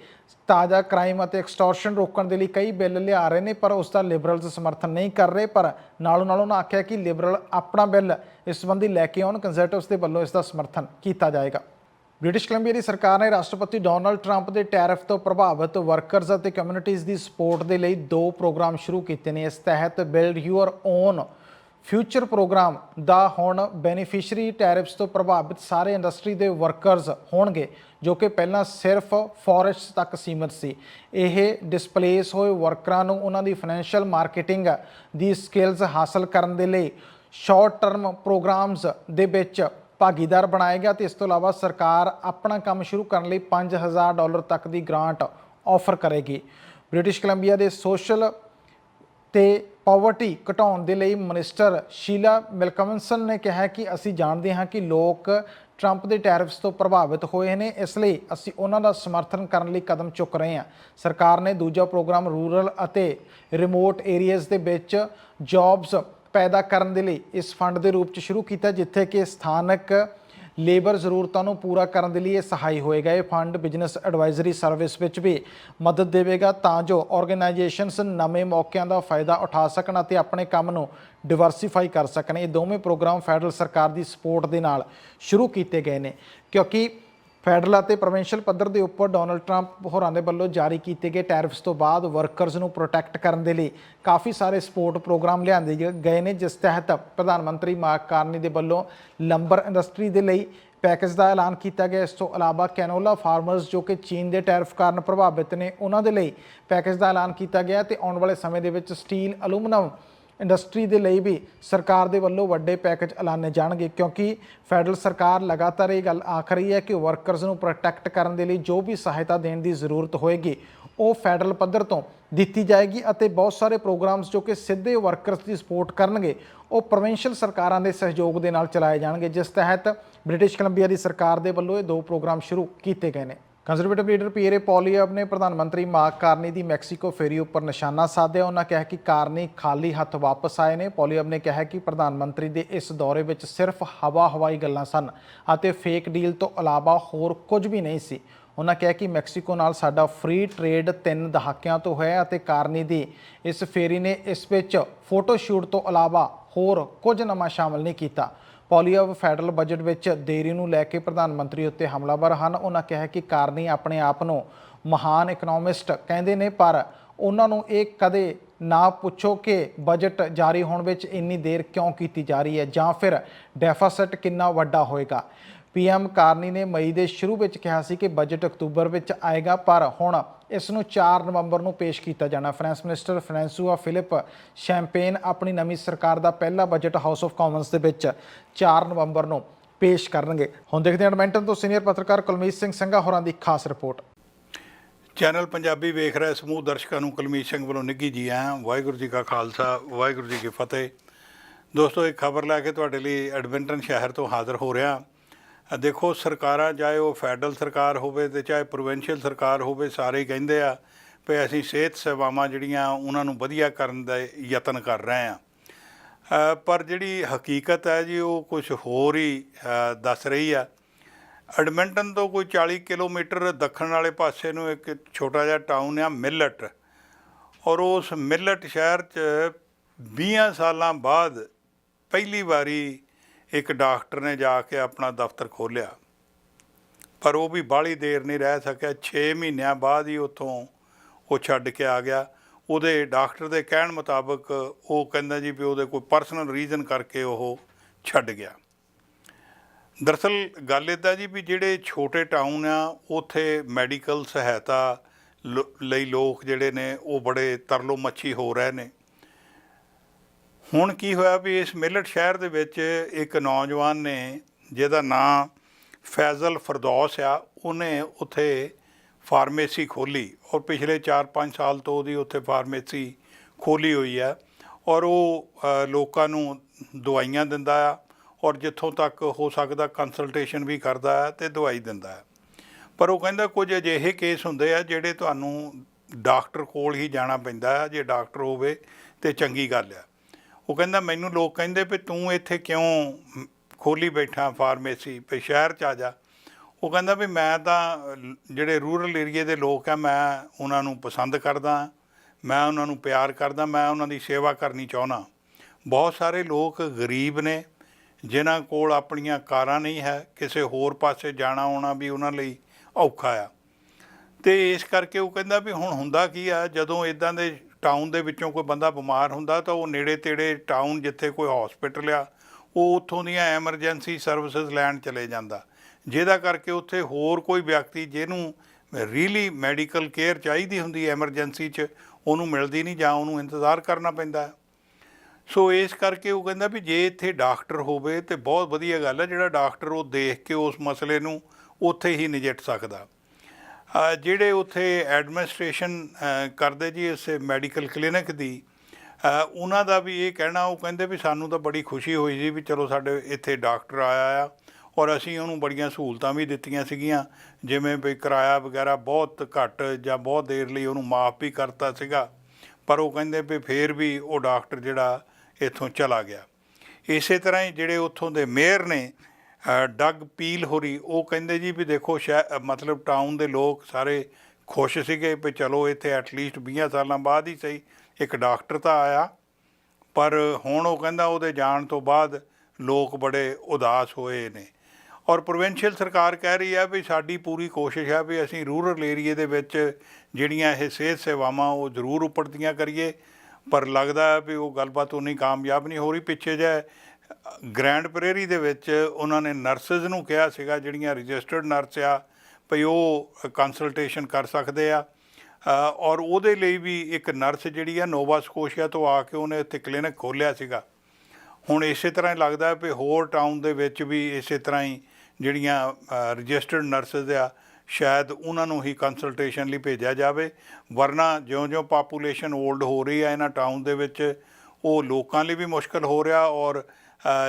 ਤਾਜ਼ਾ ਕ੍ਰਾਈਮ ਅਤੇ ਐਕਸਟੋਰਸ਼ਨ ਰੋਕਣ ਦੇ ਲਈ ਕਈ ਬਿੱਲ ਲਿਆ ਰਹੇ ਨੇ, ਪਰ ਉਸ ਦਾ ਲਿਬਰਲਸ ਸਮਰਥਨ ਨਹੀਂ ਕਰ ਰਹੇ, ਪਰ ਨਾਲੋਂ ਨਾਲ ਉਹਨਾਂ ਆਖਿਆ ਕਿ ਲਿਬਰਲ ਆਪਣਾ ਬਿੱਲ ਇਸ ਸੰਬੰਧੀ ਲੈ ਕੇ ਆਉਣ ਕੰਜ਼ਰਵੇਟਿਵਸ ਦੇ ਵੱਲੋਂ ਇਸ ਦਾ ਸਮਰਥਨ ਕੀਤਾ ਜਾਏਗਾ। ਬ੍ਰਿਟਿਸ਼ ਕੋਲੰਬੀਆ ਦੀ ਸਰਕਾਰ ਨੇ ਰਾਸ਼ਟਰਪਤੀ ਡੋਨਲਡ ਟਰੰਪ ਦੇ ਟੈਰਿਫ ਤੋਂ ਪ੍ਰਭਾਵਿਤ ਵਰਕਰਜ਼ ਅਤੇ ਕਮਿਊਨਿਟੀਜ਼ ਦੀ ਸਪੋਰਟ ਦੇ ਲਈ ਦੋ ਪ੍ਰੋਗਰਾਮ ਸ਼ੁਰੂ ਕੀਤੇ ਨੇ। ਇਸ ਤਹਿਤ build your own future program ਦਾ ਹੁਣ ਬੈਨੀਫੀਸ਼ੀਅਰੀ ਟੈਰਿਫਸ ਤੋਂ ਪ੍ਰਭਾਵਿਤ ਸਾਰੇ ਇੰਡਸਟਰੀ ਦੇ ਵਰਕਰਜ਼ ਹੋਣਗੇ, ਜੋ ਕਿ ਪਹਿਲਾਂ ਸਿਰਫ ਫੋਰੈਸਟ ਤੱਕ ਸੀਮਿਤ ਸੀ। ਇਹ ਡਿਸਪਲੇਸ ਹੋਏ ਵਰਕਰਾਂ ਨੂੰ ਉਹਨਾਂ ਦੀ ਫਾਈਨੈਂਸ਼ੀਅਲ ਮਾਰਕੀਟਿੰਗ ਦੀ ਸਕਿੱਲਸ ਹਾਸਲ ਕਰਨ ਦੇ ਲਈ ਸ਼ਾਰਟ ਟਰਮ ਪ੍ਰੋਗਰਾਮਸ ਦੇ ਵਿੱਚ ਭਾਗੀਦਾਰ ਬਣਾਏਗਾ ਤੇ ਇਸ ਤੋਂ ਇਲਾਵਾ ਸਰਕਾਰ ਆਪਣਾ ਕੰਮ ਸ਼ੁਰੂ ਕਰਨ ਲਈ 5000 ਡਾਲਰ ਤੱਕ ਦੀ ਗ੍ਰਾਂਟ ਆਫਰ ਕਰੇਗੀ। ਬ੍ਰਿਟਿਸ਼ ਕੋਲੰਬੀਆ ਦੇ ਸੋਸ਼ਲ ਤੇ ਪਾਵਰਟੀ ਘਟਾਉਣ ਦੇ ਲਈ ਮਿਨਿਸਟਰ ਸ਼ੀਲਾ ਮਿਲਕਮਨਸਨ ਨੇ ਕਿਹਾ ਕਿ ਅਸੀਂ ਜਾਣਦੇ ਹਾਂ ਕਿ ਲੋਕ ਟਰੰਪ ਦੇ ਟੈਰਿਫਸ ਤੋਂ ਪ੍ਰਭਾਵਿਤ ਹੋਏ ਨੇ, ਇਸ ਲਈ ਅਸੀਂ ਉਹਨਾਂ ਦਾ ਸਮਰਥਨ ਕਰਨ ਲਈ ਕਦਮ ਚੁੱਕ ਰਹੇ ਹਾਂ। ਸਰਕਾਰ ਨੇ ਦੂਜਾ ਪ੍ਰੋਗਰਾਮ ਰੂਰਲ ਅਤੇ ਰਿਮੋਟ ਏਰੀਆਜ਼ ਦੇ ਵਿੱਚ ਜੌਬਸ ਪੈਦਾ ਕਰਨ ਦੇ ਲਈ ਇਸ ਫੰਡ ਦੇ ਰੂਪ ਚ ਸ਼ੁਰੂ ਕੀਤਾ, ਜਿੱਥੇ ਕਿ ਸਥਾਨਕ ਲੇਬਰ ਜ਼ਰੂਰਤਾਂ ਨੂੰ ਪੂਰਾ ਕਰਨ ਦੇ ਲਈ ਇਹ ਸਹਾਈ ਹੋਏਗਾ। ਇਹ ਫੰਡ ਬਿਜ਼ਨਸ ਐਡਵਾਈਜ਼ਰੀ ਸਰਵਿਸ ਵਿੱਚ ਵੀ ਮਦਦ ਦੇਵੇਗਾ ਤਾਂ ਜੋ ਆਰਗੇਨਾਈਜੇਸ਼ਨਸ ਨਵੇਂ ਮੌਕਿਆਂ ਦਾ ਫਾਇਦਾ ਉਠਾ ਸਕਣ ਅਤੇ ਆਪਣੇ ਕੰਮ ਨੂੰ ਡਿਵਰਸੀਫਾਈ ਕਰ ਸਕਣ। ਇਹ ਦੋਵੇਂ ਪ੍ਰੋਗਰਾਮ ਫੈਡਰਲ ਸਰਕਾਰ ਦੀ ਸਪੋਰਟ ਦੇ ਨਾਲ ਸ਼ੁਰੂ ਕੀਤੇ ਗਏ ਨੇ। ਕਿਉਂਕਿ ਫੈਡਰਲ ਅਤੇ ਪ੍ਰੋਵਿੰਸ਼ੀਅਲ ਪੱਧਰ ਦੇ ਉੱਪਰ ਡੋਨਲਡ ਟਰੰਪ ਹੋਰਾਂ ਦੇ ਵੱਲੋਂ ਜਾਰੀ ਕੀਤੇ ਗਏ ਟੈਰਿਫਸ ਤੋਂ ਬਾਅਦ ਵਰਕਰਜ਼ ਨੂੰ ਪ੍ਰੋਟੈਕਟ ਕਰਨ ਦੇ ਲਈ ਕਾਫੀ ਸਾਰੇ ਸਪੋਰਟ ਪ੍ਰੋਗਰਾਮ ਲਿਆਂਦੇ ਗ- ਗਏ ਨੇ, ਜਿਸ ਤਹਿਤ ਪ੍ਰਧਾਨ ਮੰਤਰੀ ਮਾਰਕ ਕਾਰਨੀ ਦੇ ਵੱਲੋਂ ਲੰਬਰ ਇੰਡਸਟਰੀ ਦੇ ਲਈ ਪੈਕੇਜ ਦਾ ਐਲਾਨ ਕੀਤਾ ਗਿਆ। ਇਸ ਤੋਂ ਇਲਾਵਾ ਕੈਨੋਲਾ ਫਾਰਮਰਸ ਜੋ ਕਿ ਚੀਨ ਦੇ ਟੈਰਿਫ ਕਾਰਨ ਪ੍ਰਭਾਵਿਤ ਨੇ, ਉਹਨਾਂ ਦੇ ਲਈ ਪੈਕੇਜ ਦਾ ਐਲਾਨ ਕੀਤਾ ਗਿਆ ਤੇ ਆਉਣ ਵਾਲੇ ਸਮੇਂ ਦੇ ਵਿੱਚ ਸਟੀਲ ਅਲੂਮੀਨੀਅਮ ਇੰਡਸਟਰੀ ਦੇ ਲਈ ਵੀ ਸਰਕਾਰ ਦੇ ਵੱਲੋਂ ਵੱਡੇ ਪੈਕੇਜ ਐਲਾਨੇ ਜਾਣਗੇ, ਕਿਉਂਕਿ ਫੈਡਰਲ ਸਰਕਾਰ ਲਗਾਤਾਰ ਇਹ ਗੱਲ ਆਖ ਰਹੀ ਹੈ ਕਿ ਵਰਕਰਸ ਨੂੰ ਪ੍ਰੋਟੈਕਟ ਕਰਨ ਦੇ ਲਈ ਜੋ ਵੀ ਸਹਾਇਤਾ ਦੇਣ ਦੀ ਜ਼ਰੂਰਤ ਹੋਏਗੀ, ਉਹ ਫੈਡਰਲ ਪੱਧਰ ਤੋਂ ਦਿੱਤੀ ਜਾਏਗੀ ਅਤੇ ਬਹੁਤ ਸਾਰੇ ਪ੍ਰੋਗਰਾਮਸ ਜੋ ਕਿ ਸਿੱਧੇ ਵਰਕਰਸ ਦੀ ਸਪੋਰਟ ਕਰਨਗੇ, ਉਹ ਪ੍ਰੋਵਿੰਸ਼ੀਅਲ ਸਰਕਾਰਾਂ ਦੇ ਸਹਿਯੋਗ ਦੇ ਨਾਲ ਚਲਾਏ ਜਾਣਗੇ, ਜਿਸ ਤਹਿਤ ਬ੍ਰਿਟਿਸ਼ ਕੋਲੰਬੀਆ ਦੀ ਸਰਕਾਰ ਦੇ ਵੱਲੋਂ ਇਹ ਦੋ ਪ੍ਰੋਗਰਾਮ ਸ਼ੁਰੂ ਕੀਤੇ ਗਏ ਨੇ। ਕੰਜ਼ਰਵੇਟਿਵ ਲੀਡਰ ਪੀਰੇ ਪੋਲੀਅਬ ਨੇ ਪ੍ਰਧਾਨ ਮੰਤਰੀ ਮਾਰਕ ਕਾਰਨੀ ਦੀ ਮੈਕਸੀਕੋ ਫੇਰੀ ਉੱਪਰ ਨਿਸ਼ਾਨਾ ਸਾਧਿਆ। ਉਹਨਾਂ ਕਿਹਾ ਕਿ ਕਾਰਨੀ ਖਾਲੀ ਹੱਥ ਵਾਪਸ ਆਏ ਨੇ। ਪੋਲੀਅਬ ਨੇ ਕਿਹਾ ਕਿ ਪ੍ਰਧਾਨ ਮੰਤਰੀ ਦੇ ਇਸ ਦੌਰੇ ਵਿੱਚ ਸਿਰਫ ਹਵਾ ਹਵਾਈ ਗੱਲਾਂ ਸਨ ਅਤੇ ਫੇਕ ਡੀਲ ਤੋਂ ਇਲਾਵਾ ਹੋਰ ਕੁਝ ਵੀ ਨਹੀਂ ਸੀ। ਉਹਨਾਂ ਕਿਹਾ ਕਿ ਮੈਕਸੀਕੋ ਨਾਲ ਸਾਡਾ ਫ੍ਰੀ ਟ੍ਰੇਡ ਤਿੰਨ ਦਹਾਕਿਆਂ ਤੋਂ ਹੈ ਅਤੇ ਕਾਰਨੀ ਦੀ ਇਸ ਫੇਰੀ ਨੇ ਇਸ ਵਿੱਚ ਫੋਟੋ ਸ਼ੂਟ ਤੋਂ ਇਲਾਵਾ ਹੋਰ ਕੁਝ ਨਵਾਂ ਸ਼ਾਮਲ ਨਹੀਂ ਕੀਤਾ। ਪੋਲੀਓ ਫੈਡਰਲ ਬਜਟ ਵਿੱਚ ਦੇਰੀ ਨੂੰ ਲੈ ਕੇ ਪ੍ਰਧਾਨ ਮੰਤਰੀ ਉੱਤੇ ਹਮਲਾਵਰ ਹਨ। ਉਹਨਾਂ ਕਿਹਾ ਕਿ ਕਾਰਨੀ ਆਪਣੇ ਆਪ ਨੂੰ ਮਹਾਨ ਇਕਨੋਮਿਸਟ ਕਹਿੰਦੇ ਨੇ, ਪਰ ਉਹਨਾਂ ਨੂੰ ਇਹ ਕਦੇ ਨਾ ਪੁੱਛੋ ਕਿ ਬਜਟ ਜਾਰੀ ਹੋਣ ਵਿੱਚ ਇੰਨੀ ਦੇਰ ਕਿਉਂ ਕੀਤੀ ਜਾ ਰਹੀ ਹੈ ਜਾਂ ਫਿਰ ਡੈਫਿਸਿਟ ਕਿੰਨਾ ਵੱਡਾ ਹੋਏਗਾ। ਪੀਐਮ ਕਾਰਨੀ ਨੇ ਮਈ ਦੇ ਸ਼ੁਰੂ ਵਿੱਚ ਕਿਹਾ ਸੀ ਕਿ ਬਜਟ ਅਕਤੂਬਰ ਵਿੱਚ ਆਏਗਾ, ਪਰ ਹੁਣ ਇਸ ਨੂੰ 4 ਨਵੰਬਰ ਨੂੰ ਪੇਸ਼ ਕੀਤਾ ਜਾਣਾ। Finance minister François Philippe Champagne ਆਪਣੀ ਨਵੀਂ ਸਰਕਾਰ ਦਾ ਪਹਿਲਾ ਬਜਟ ਹਾਊਸ ਆਫ ਕਾਮਨਸ ਦੇ ਵਿੱਚ 4 ਨਵੰਬਰ ਨੂੰ ਪੇਸ਼ ਕਰਨਗੇ। ਹੁਣ ਦੇਖਦੇ ਹਾਂ ਐਡਮਿੰਟਨ ਤੋਂ ਸੀਨੀਅਰ ਪੱਤਰਕਾਰ ਕੁਲਮੀਤ ਸਿੰਘ ਸੰਘਾ ਹੋਰਾਂ ਦੀ ਖਾਸ ਰਿਪੋਰਟ। ਚੈਨਲ ਪੰਜਾਬੀ ਵੇਖ ਰਹੇ ਸਮੂਹ ਦਰਸ਼ਕਾਂ ਨੂੰ ਕੁਲਮੀਤ ਸਿੰਘ ਵੱਲੋਂ ਨਿੱਘੀ ਜੀ ਆਇਆਂ ਵਾਹਿਗੁਰੂ ਜੀ ਕਾ ਖਾਲਸਾ, ਵਾਹਿਗੁਰੂ ਜੀ ਕੀ ਫਤਿਹ। ਦੋਸਤੋ, ਇੱਕ ਖਬਰ ਲੈ ਕੇ ਤੁਹਾਡੇ ਲਈ ਐਡਮਿੰਟਨ ਸ਼ਹਿਰ ਤੋਂ ਹਾਜ਼ਰ ਹੋ ਰਿਹਾ। ਦੇਖੋ ਸਰਕਾਰਾਂ, ਚਾਹੇ ਉਹ ਫੈਡਰਲ ਸਰਕਾਰ ਹੋਵੇ ਤੇ ਚਾਹੇ ਪ੍ਰੋਵਿੰਸ਼ੀਅਲ ਸਰਕਾਰ ਹੋਵੇ, ਸਾਰੇ ਕਹਿੰਦੇ ਆ ਵੀ ਅਸੀਂ ਸਿਹਤ ਸੇਵਾਵਾਂ ਜਿਹੜੀਆਂ ਉਹਨਾਂ ਨੂੰ ਵਧੀਆ ਕਰਨ ਦਾ ਯਤਨ ਕਰ ਰਹੇ ਆ ਪਰ ਜਿਹੜੀ ਹਕੀਕਤ ਹੈ ਜੀ, ਉਹ ਕੁਝ ਹੋਰ ਹੀ ਦੱਸ ਰਹੀ ਆ। ਐਡਮਿੰਟਨ ਤੋਂ ਕੋਈ 40 ਕਿਲੋਮੀਟਰ ਦੱਖਣ ਵਾਲੇ ਪਾਸੇ ਨੂੰ ਇੱਕ ਛੋਟਾ ਜਿਹਾ ਟਾਊਨ ਆ, ਮਿਲਟ। ਔਰ ਉਸ ਮਿਲਟ ਸ਼ਹਿਰ 'ਚ 20 ਸਾਲਾਂ ਬਾਅਦ ਪਹਿਲੀ ਵਾਰੀ ਇੱਕ ਡਾਕਟਰ ਨੇ ਜਾ ਕੇ ਆਪਣਾ ਦਫ਼ਤਰ ਖੋਲ੍ਹਿਆ। ਪਰ ਉਹ ਵੀ ਬਾਹਲੀ ਦੇਰ ਨਹੀਂ ਰਹਿ ਸਕਿਆ। 6 ਮਹੀਨਿਆਂ ਬਾਅਦ ਹੀ ਉੱਥੋਂ ਉਹ ਛੱਡ ਕੇ ਆ ਗਿਆ। ਉਹਦੇ ਡਾਕਟਰ ਦੇ ਕਹਿਣ ਮੁਤਾਬਕ ਉਹ ਕਹਿੰਦਾ ਜੀ ਵੀ ਉਹਦੇ ਕੋਈ ਪਰਸਨਲ ਰੀਜ਼ਨ ਕਰਕੇ ਉਹ ਛੱਡ ਗਿਆ। ਦਰਅਸਲ ਗੱਲ ਇਦਾਂ ਜੀ ਵੀ ਜਿਹੜੇ ਛੋਟੇ ਟਾਊਨ ਆ, ਉੱਥੇ ਮੈਡੀਕਲ ਸਹਾਇਤਾ ਲੋ- ਲਈ ਲੋਕ ਜਿਹੜੇ ਨੇ ਉਹ ਬੜੇ ਤਰਲੋ ਮੱਛੀ ਹੋ ਰਹੇ ਨੇ। ਹੁਣ ਕੀ ਹੋਇਆ ਵੀ ਇਸ ਮਿਲਟ ਸ਼ਹਿਰ ਦੇ ਵਿੱਚ ਇੱਕ ਨੌਜਵਾਨ ਨੇ, ਜਿਹਦਾ ਨਾਂ ਫੈਜ਼ਲ ਫਰਦੌਸ ਆ, ਉਹਨੇ ਉੱਥੇ ਫਾਰਮੇਸੀ ਖੋਲੀ ਔਰ ਪਿਛਲੇ 4-5 ਸਾਲ ਤੋਂ ਉਹਦੀ ਉੱਥੇ ਫਾਰਮੇਸੀ ਖੋਲੀ ਹੋਈ ਆ ਔਰ ਉਹ ਲੋਕਾਂ ਨੂੰ ਦਵਾਈਆਂ ਦਿੰਦਾ ਆ ਔਰ ਜਿੱਥੋਂ ਤੱਕ ਹੋ ਸਕਦਾ ਕੰਸਲਟੇਸ਼ਨ ਵੀ ਕਰਦਾ ਹੈ ਤੇ ਦਵਾਈ ਦਿੰਦਾ ਹੈ ਪਰ ਉਹ ਕਹਿੰਦਾ ਕੁਝ ਅਜਿਹੇ ਕੇਸ ਹੁੰਦੇ ਆ ਜਿਹੜੇ ਤੁਹਾਨੂੰ ਡਾਕਟਰ ਕੋਲ ਹੀ ਜਾਣਾ ਪੈਂਦਾ ਹੈ ਜੇ ਡਾਕਟਰ ਹੋਵੇ ਤੇ ਚੰਗੀ ਗੱਲ ਆ। ਉਹ ਕਹਿੰਦਾ, ਮੈਨੂੰ ਲੋਕ ਕਹਿੰਦੇ ਵੀ ਤੂੰ ਇੱਥੇ ਕਿਉਂ ਖੋਲੀ ਬੈਠਾ ਫਾਰਮੇਸੀ ਵੀ ਸ਼ਹਿਰ ਚ ਆ ਜਾ? ਉਹ ਕਹਿੰਦਾ ਵੀ ਮੈਂ ਤਾਂ ਜਿਹੜੇ ਰੂਰਲ ਏਰੀਏ ਦੇ ਲੋਕ ਆ, ਮੈਂ ਉਹਨਾਂ ਨੂੰ ਪਸੰਦ ਕਰਦਾ, ਮੈਂ ਉਹਨਾਂ ਨੂੰ ਪਿਆਰ ਕਰਦਾ, ਮੈਂ ਉਹਨਾਂ ਦੀ ਸੇਵਾ ਕਰਨੀ ਚਾਹੁੰਦਾ। ਬਹੁਤ ਸਾਰੇ ਲੋਕ ਗਰੀਬ ਨੇ, ਜਿਨ੍ਹਾਂ ਕੋਲ ਆਪਣੀਆਂ ਕਾਰਾਂ ਨਹੀਂ ਹੈ, ਕਿਸੇ ਹੋਰ ਪਾਸੇ ਜਾਣਾ ਆਉਣਾ ਵੀ ਉਹਨਾਂ ਲਈ ਔਖਾ ਆ। ਤੇ ਇਸ ਕਰਕੇ ਉਹ ਕਹਿੰਦਾ ਵੀ ਹੁਣ ਹੁੰਦਾ ਕੀ ਆ, ਜਦੋਂ ਇਦਾਂ ਦੇ ਟਾਊਨ ਦੇ ਵਿੱਚੋਂ ਕੋਈ ਬੰਦਾ ਬਿਮਾਰ ਹੁੰਦਾ ਤਾਂ ਉਹ ਨੇੜੇ ਤੇੜੇ ਟਾਊਨ ਜਿੱਥੇ ਕੋਈ ਹਸਪੀਟਲ ਆ, ਉਹ ਉੱਥੋਂ ਦੀਆਂ ਐਮਰਜੈਂਸੀ ਸਰਵਿਸਿਜ਼ ਲੈਣ ਚਲੇ ਜਾਂਦਾ। ਜਿਹਦਾ ਕਰਕੇ ਉੱਥੇ ਹੋਰ ਕੋਈ ਵਿਅਕਤੀ ਜਿਹਨੂੰ ਰੀਲੀ ਮੈਡੀਕਲ ਕੇਅਰ ਚਾਹੀਦੀ ਹੁੰਦੀ ਐਮਰਜੈਂਸੀ 'ਚ, ਉਹਨੂੰ ਮਿਲਦੀ ਨਹੀਂ ਜਾਂ ਉਹਨੂੰ ਇੰਤਜ਼ਾਰ ਕਰਨਾ ਪੈਂਦਾ ਸੋ ਇਸ ਕਰਕੇ ਉਹ ਕਹਿੰਦਾ ਵੀ ਜੇ ਇੱਥੇ ਡਾਕਟਰ ਹੋਵੇ ਤੇ ਬਹੁਤ ਵਧੀਆ ਗੱਲ ਹੈ, ਜਿਹੜਾ ਡਾਕਟਰ ਉਹ ਦੇਖ ਕੇ ਉਸ ਮਸਲੇ ਨੂੰ ਉੱਥੇ ਹੀ ਨਜਿੱਠ ਸਕਦਾ। ਜਿਹੜੇ ਉੱਥੇ ਐਡਮਿਨਿਸਟ੍ਰੇਸ਼ਨ ਕਰਦੇ ਜੀ ਇਸ ਮੈਡੀਕਲ ਕਲੀਨਿਕ ਦੀ ਉਹਨਾਂ ਦਾ ਵੀ ਇਹ ਕਹਿਣਾ, ਉਹ ਕਹਿੰਦੇ ਵੀ ਸਾਨੂੰ ਤਾਂ ਬੜੀ ਖੁਸ਼ੀ ਹੋਈ ਸੀ ਵੀ ਚਲੋ ਸਾਡੇ ਇੱਥੇ ਡਾਕਟਰ ਆਇਆ ਆ ਔਰ ਅਸੀਂ ਉਹਨੂੰ ਬੜੀਆਂ ਸਹੂਲਤਾਂ ਵੀ ਦਿੱਤੀਆਂ ਸੀਗੀਆਂ, ਜਿਵੇਂ ਵੀ ਕਿਰਾਇਆ ਵਗੈਰਾ ਬਹੁਤ ਘੱਟ ਜਾਂ ਬਹੁਤ ਦੇਰ ਲਈ ਉਹਨੂੰ ਮਾਫ ਵੀ ਕਰਤਾ ਸੀਗਾ, ਪਰ ਉਹ ਕਹਿੰਦੇ ਵੀ ਫੇਰ ਵੀ ਉਹ ਡਾਕਟਰ ਜਿਹੜਾ ਇੱਥੋਂ ਚਲਾ ਗਿਆ। ਇਸੇ ਤਰ੍ਹਾਂ ਹੀ ਜਿਹੜੇ ਉੱਥੋਂ ਦੇ ਮੇਅਰ ਨੇ ਡੱਗ ਪੀਲ ਹੋਰੀ ਉਹ ਕਹਿੰਦੇ ਜੀ ਵੀ ਦੇਖੋ ਸ਼ਹਿ- ਮਤਲਬ ਟਾਊਨ ਦੇ ਲੋਕ ਸਾਰੇ ਖੁਸ਼ ਸੀਗੇ ਵੀ ਚਲੋ ਇੱਥੇ ਐਟਲੀਸਟ 20 ਸਾਲਾਂ ਬਾਅਦ ਹੀ ਸਹੀ। ਇੱਕ ਡਾਕਟਰ ਤਾਂ ਆਇਆ, ਪਰ ਹੁਣ ਉਹ ਕਹਿੰਦਾ ਉਹਦੇ ਜਾਣ ਤੋਂ ਬਾਅਦ ਲੋਕ ਬੜੇ ਉਦਾਸ ਹੋਏ ਨੇ। ਔਰ ਪ੍ਰੋਵਿੰਸ਼ੀਅਲ ਸਰਕਾਰ ਕਹਿ ਰਹੀ ਹੈ ਵੀ ਸਾਡੀ ਪੂਰੀ ਕੋਸ਼ਿਸ਼ ਹੈ ਵੀ ਅਸੀਂ ਰੂਰਲ ਏਰੀਏ ਦੇ ਵਿੱਚ ਜਿਹੜੀਆਂ ਇਹ ਸਿਹਤ ਸੇਵਾਵਾਂ ਉਹ ਜ਼ਰੂਰ ਉਪੜਦੀਆਂ ਕਰੀਏ। ਪਰ ਲੱਗਦਾ ਹੈ ਵੀ ਉਹ ਗੱਲਬਾਤ ਉਨੀ ਕਾਮਯਾਬ ਨਹੀਂ ਹੋ ਰਹੀ। ਪਿੱਛੇ ਜੇ ਗ੍ਰੈਂਡ ਪ੍ਰੇਰੀ ਦੇ ਵਿੱਚ ਉਹਨਾਂ ਨੇ ਨਰਸਸ ਨੂੰ ਕਿਹਾ ਸੀਗਾ, ਜਿਹੜੀਆਂ ਰਜਿਸਟਰਡ ਨਰਸ ਆ, ਭਈ ਉਹ ਕੰਸਲਟੇਸ਼ਨ ਕਰ ਸਕਦੇ ਆ। ਔਰ ਉਹਦੇ ਲਈ ਵੀ ਇੱਕ ਨਰਸ ਜਿਹੜੀ ਆ, ਨੋਵਾ ਸਕੋਸ਼ੀਆ ਤੋਂ ਆ ਕੇ ਉਹਨੇ ਇੱਥੇ ਕਲੀਨਿਕ ਖੋਲ੍ਹਿਆ ਸੀਗਾ। ਹੁਣ ਇਸੇ ਤਰ੍ਹਾਂ ਹੀ ਲੱਗਦਾ ਹੈ ਵੀ ਹੋਰ ਟਾਊਨ ਦੇ ਵਿੱਚ ਵੀ ਇਸੇ ਤਰ੍ਹਾਂ ਹੀ ਜਿਹੜੀਆਂ ਰਜਿਸਟਰਡ ਨਰਸਸ ਆ, ਸ਼ਾਇਦ ਉਹਨਾਂ ਨੂੰ ਹੀ ਕੰਸਲਟੇਸ਼ਨ ਲਈ ਭੇਜਿਆ ਜਾਵੇ। ਵਰਨਾ ਜਿਉਂ-ਜਿਉਂ ਪਾਪੂਲੇਸ਼ਨ 올ਡ ਹੋ ਰਹੀ ਹੈ ਇਹਨਾਂ ਟਾਊਨ ਦੇ ਵਿੱਚ, ਉਹ ਲੋਕਾਂ ਲਈ ਵੀ ਮੁਸ਼ਕਲ ਹੋ ਰਿਹਾ ਔਰ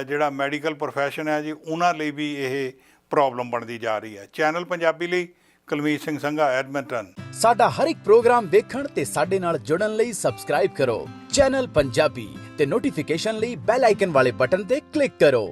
ਜਿਹੜਾ ਮੈਡੀਕਲ ਪ੍ਰੋਫੈਸ਼ਨ ਹੈ ਜੀ, ਉਹਨਾਂ ਲਈ ਵੀ ਇਹ ਪ੍ਰੋਬਲਮ ਬਣਦੀ ਜਾ ਰਹੀ ਹੈ। ਚੈਨਲ ਪੰਜਾਬੀ ਲਈ ਕੁਲਮੀਤ ਸਿੰਘ ਸੰਘਾ ਐਡਮਿੰਟਨ ਸਾਡਾ ਹਰ ਇੱਕ ਪ੍ਰੋਗਰਾਮ ਦੇਖਣ ਤੇ ਸਾਡੇ ਨਾਲ ਜੁੜਨ ਲਈ ਸਬਸਕ੍ਰਾਈਬ ਕਰੋ। ਚੈਨਲ ਪੰਜਾਬੀ ਤੇ ਨੋਟੀਫਿਕੇਸ਼ਨ ਲਈ ਬੈਲ ਆਈਕਨ ਵਾਲੇ ਬਟਨ ਤੇ ਕਲਿੱਕ ਕਰੋ।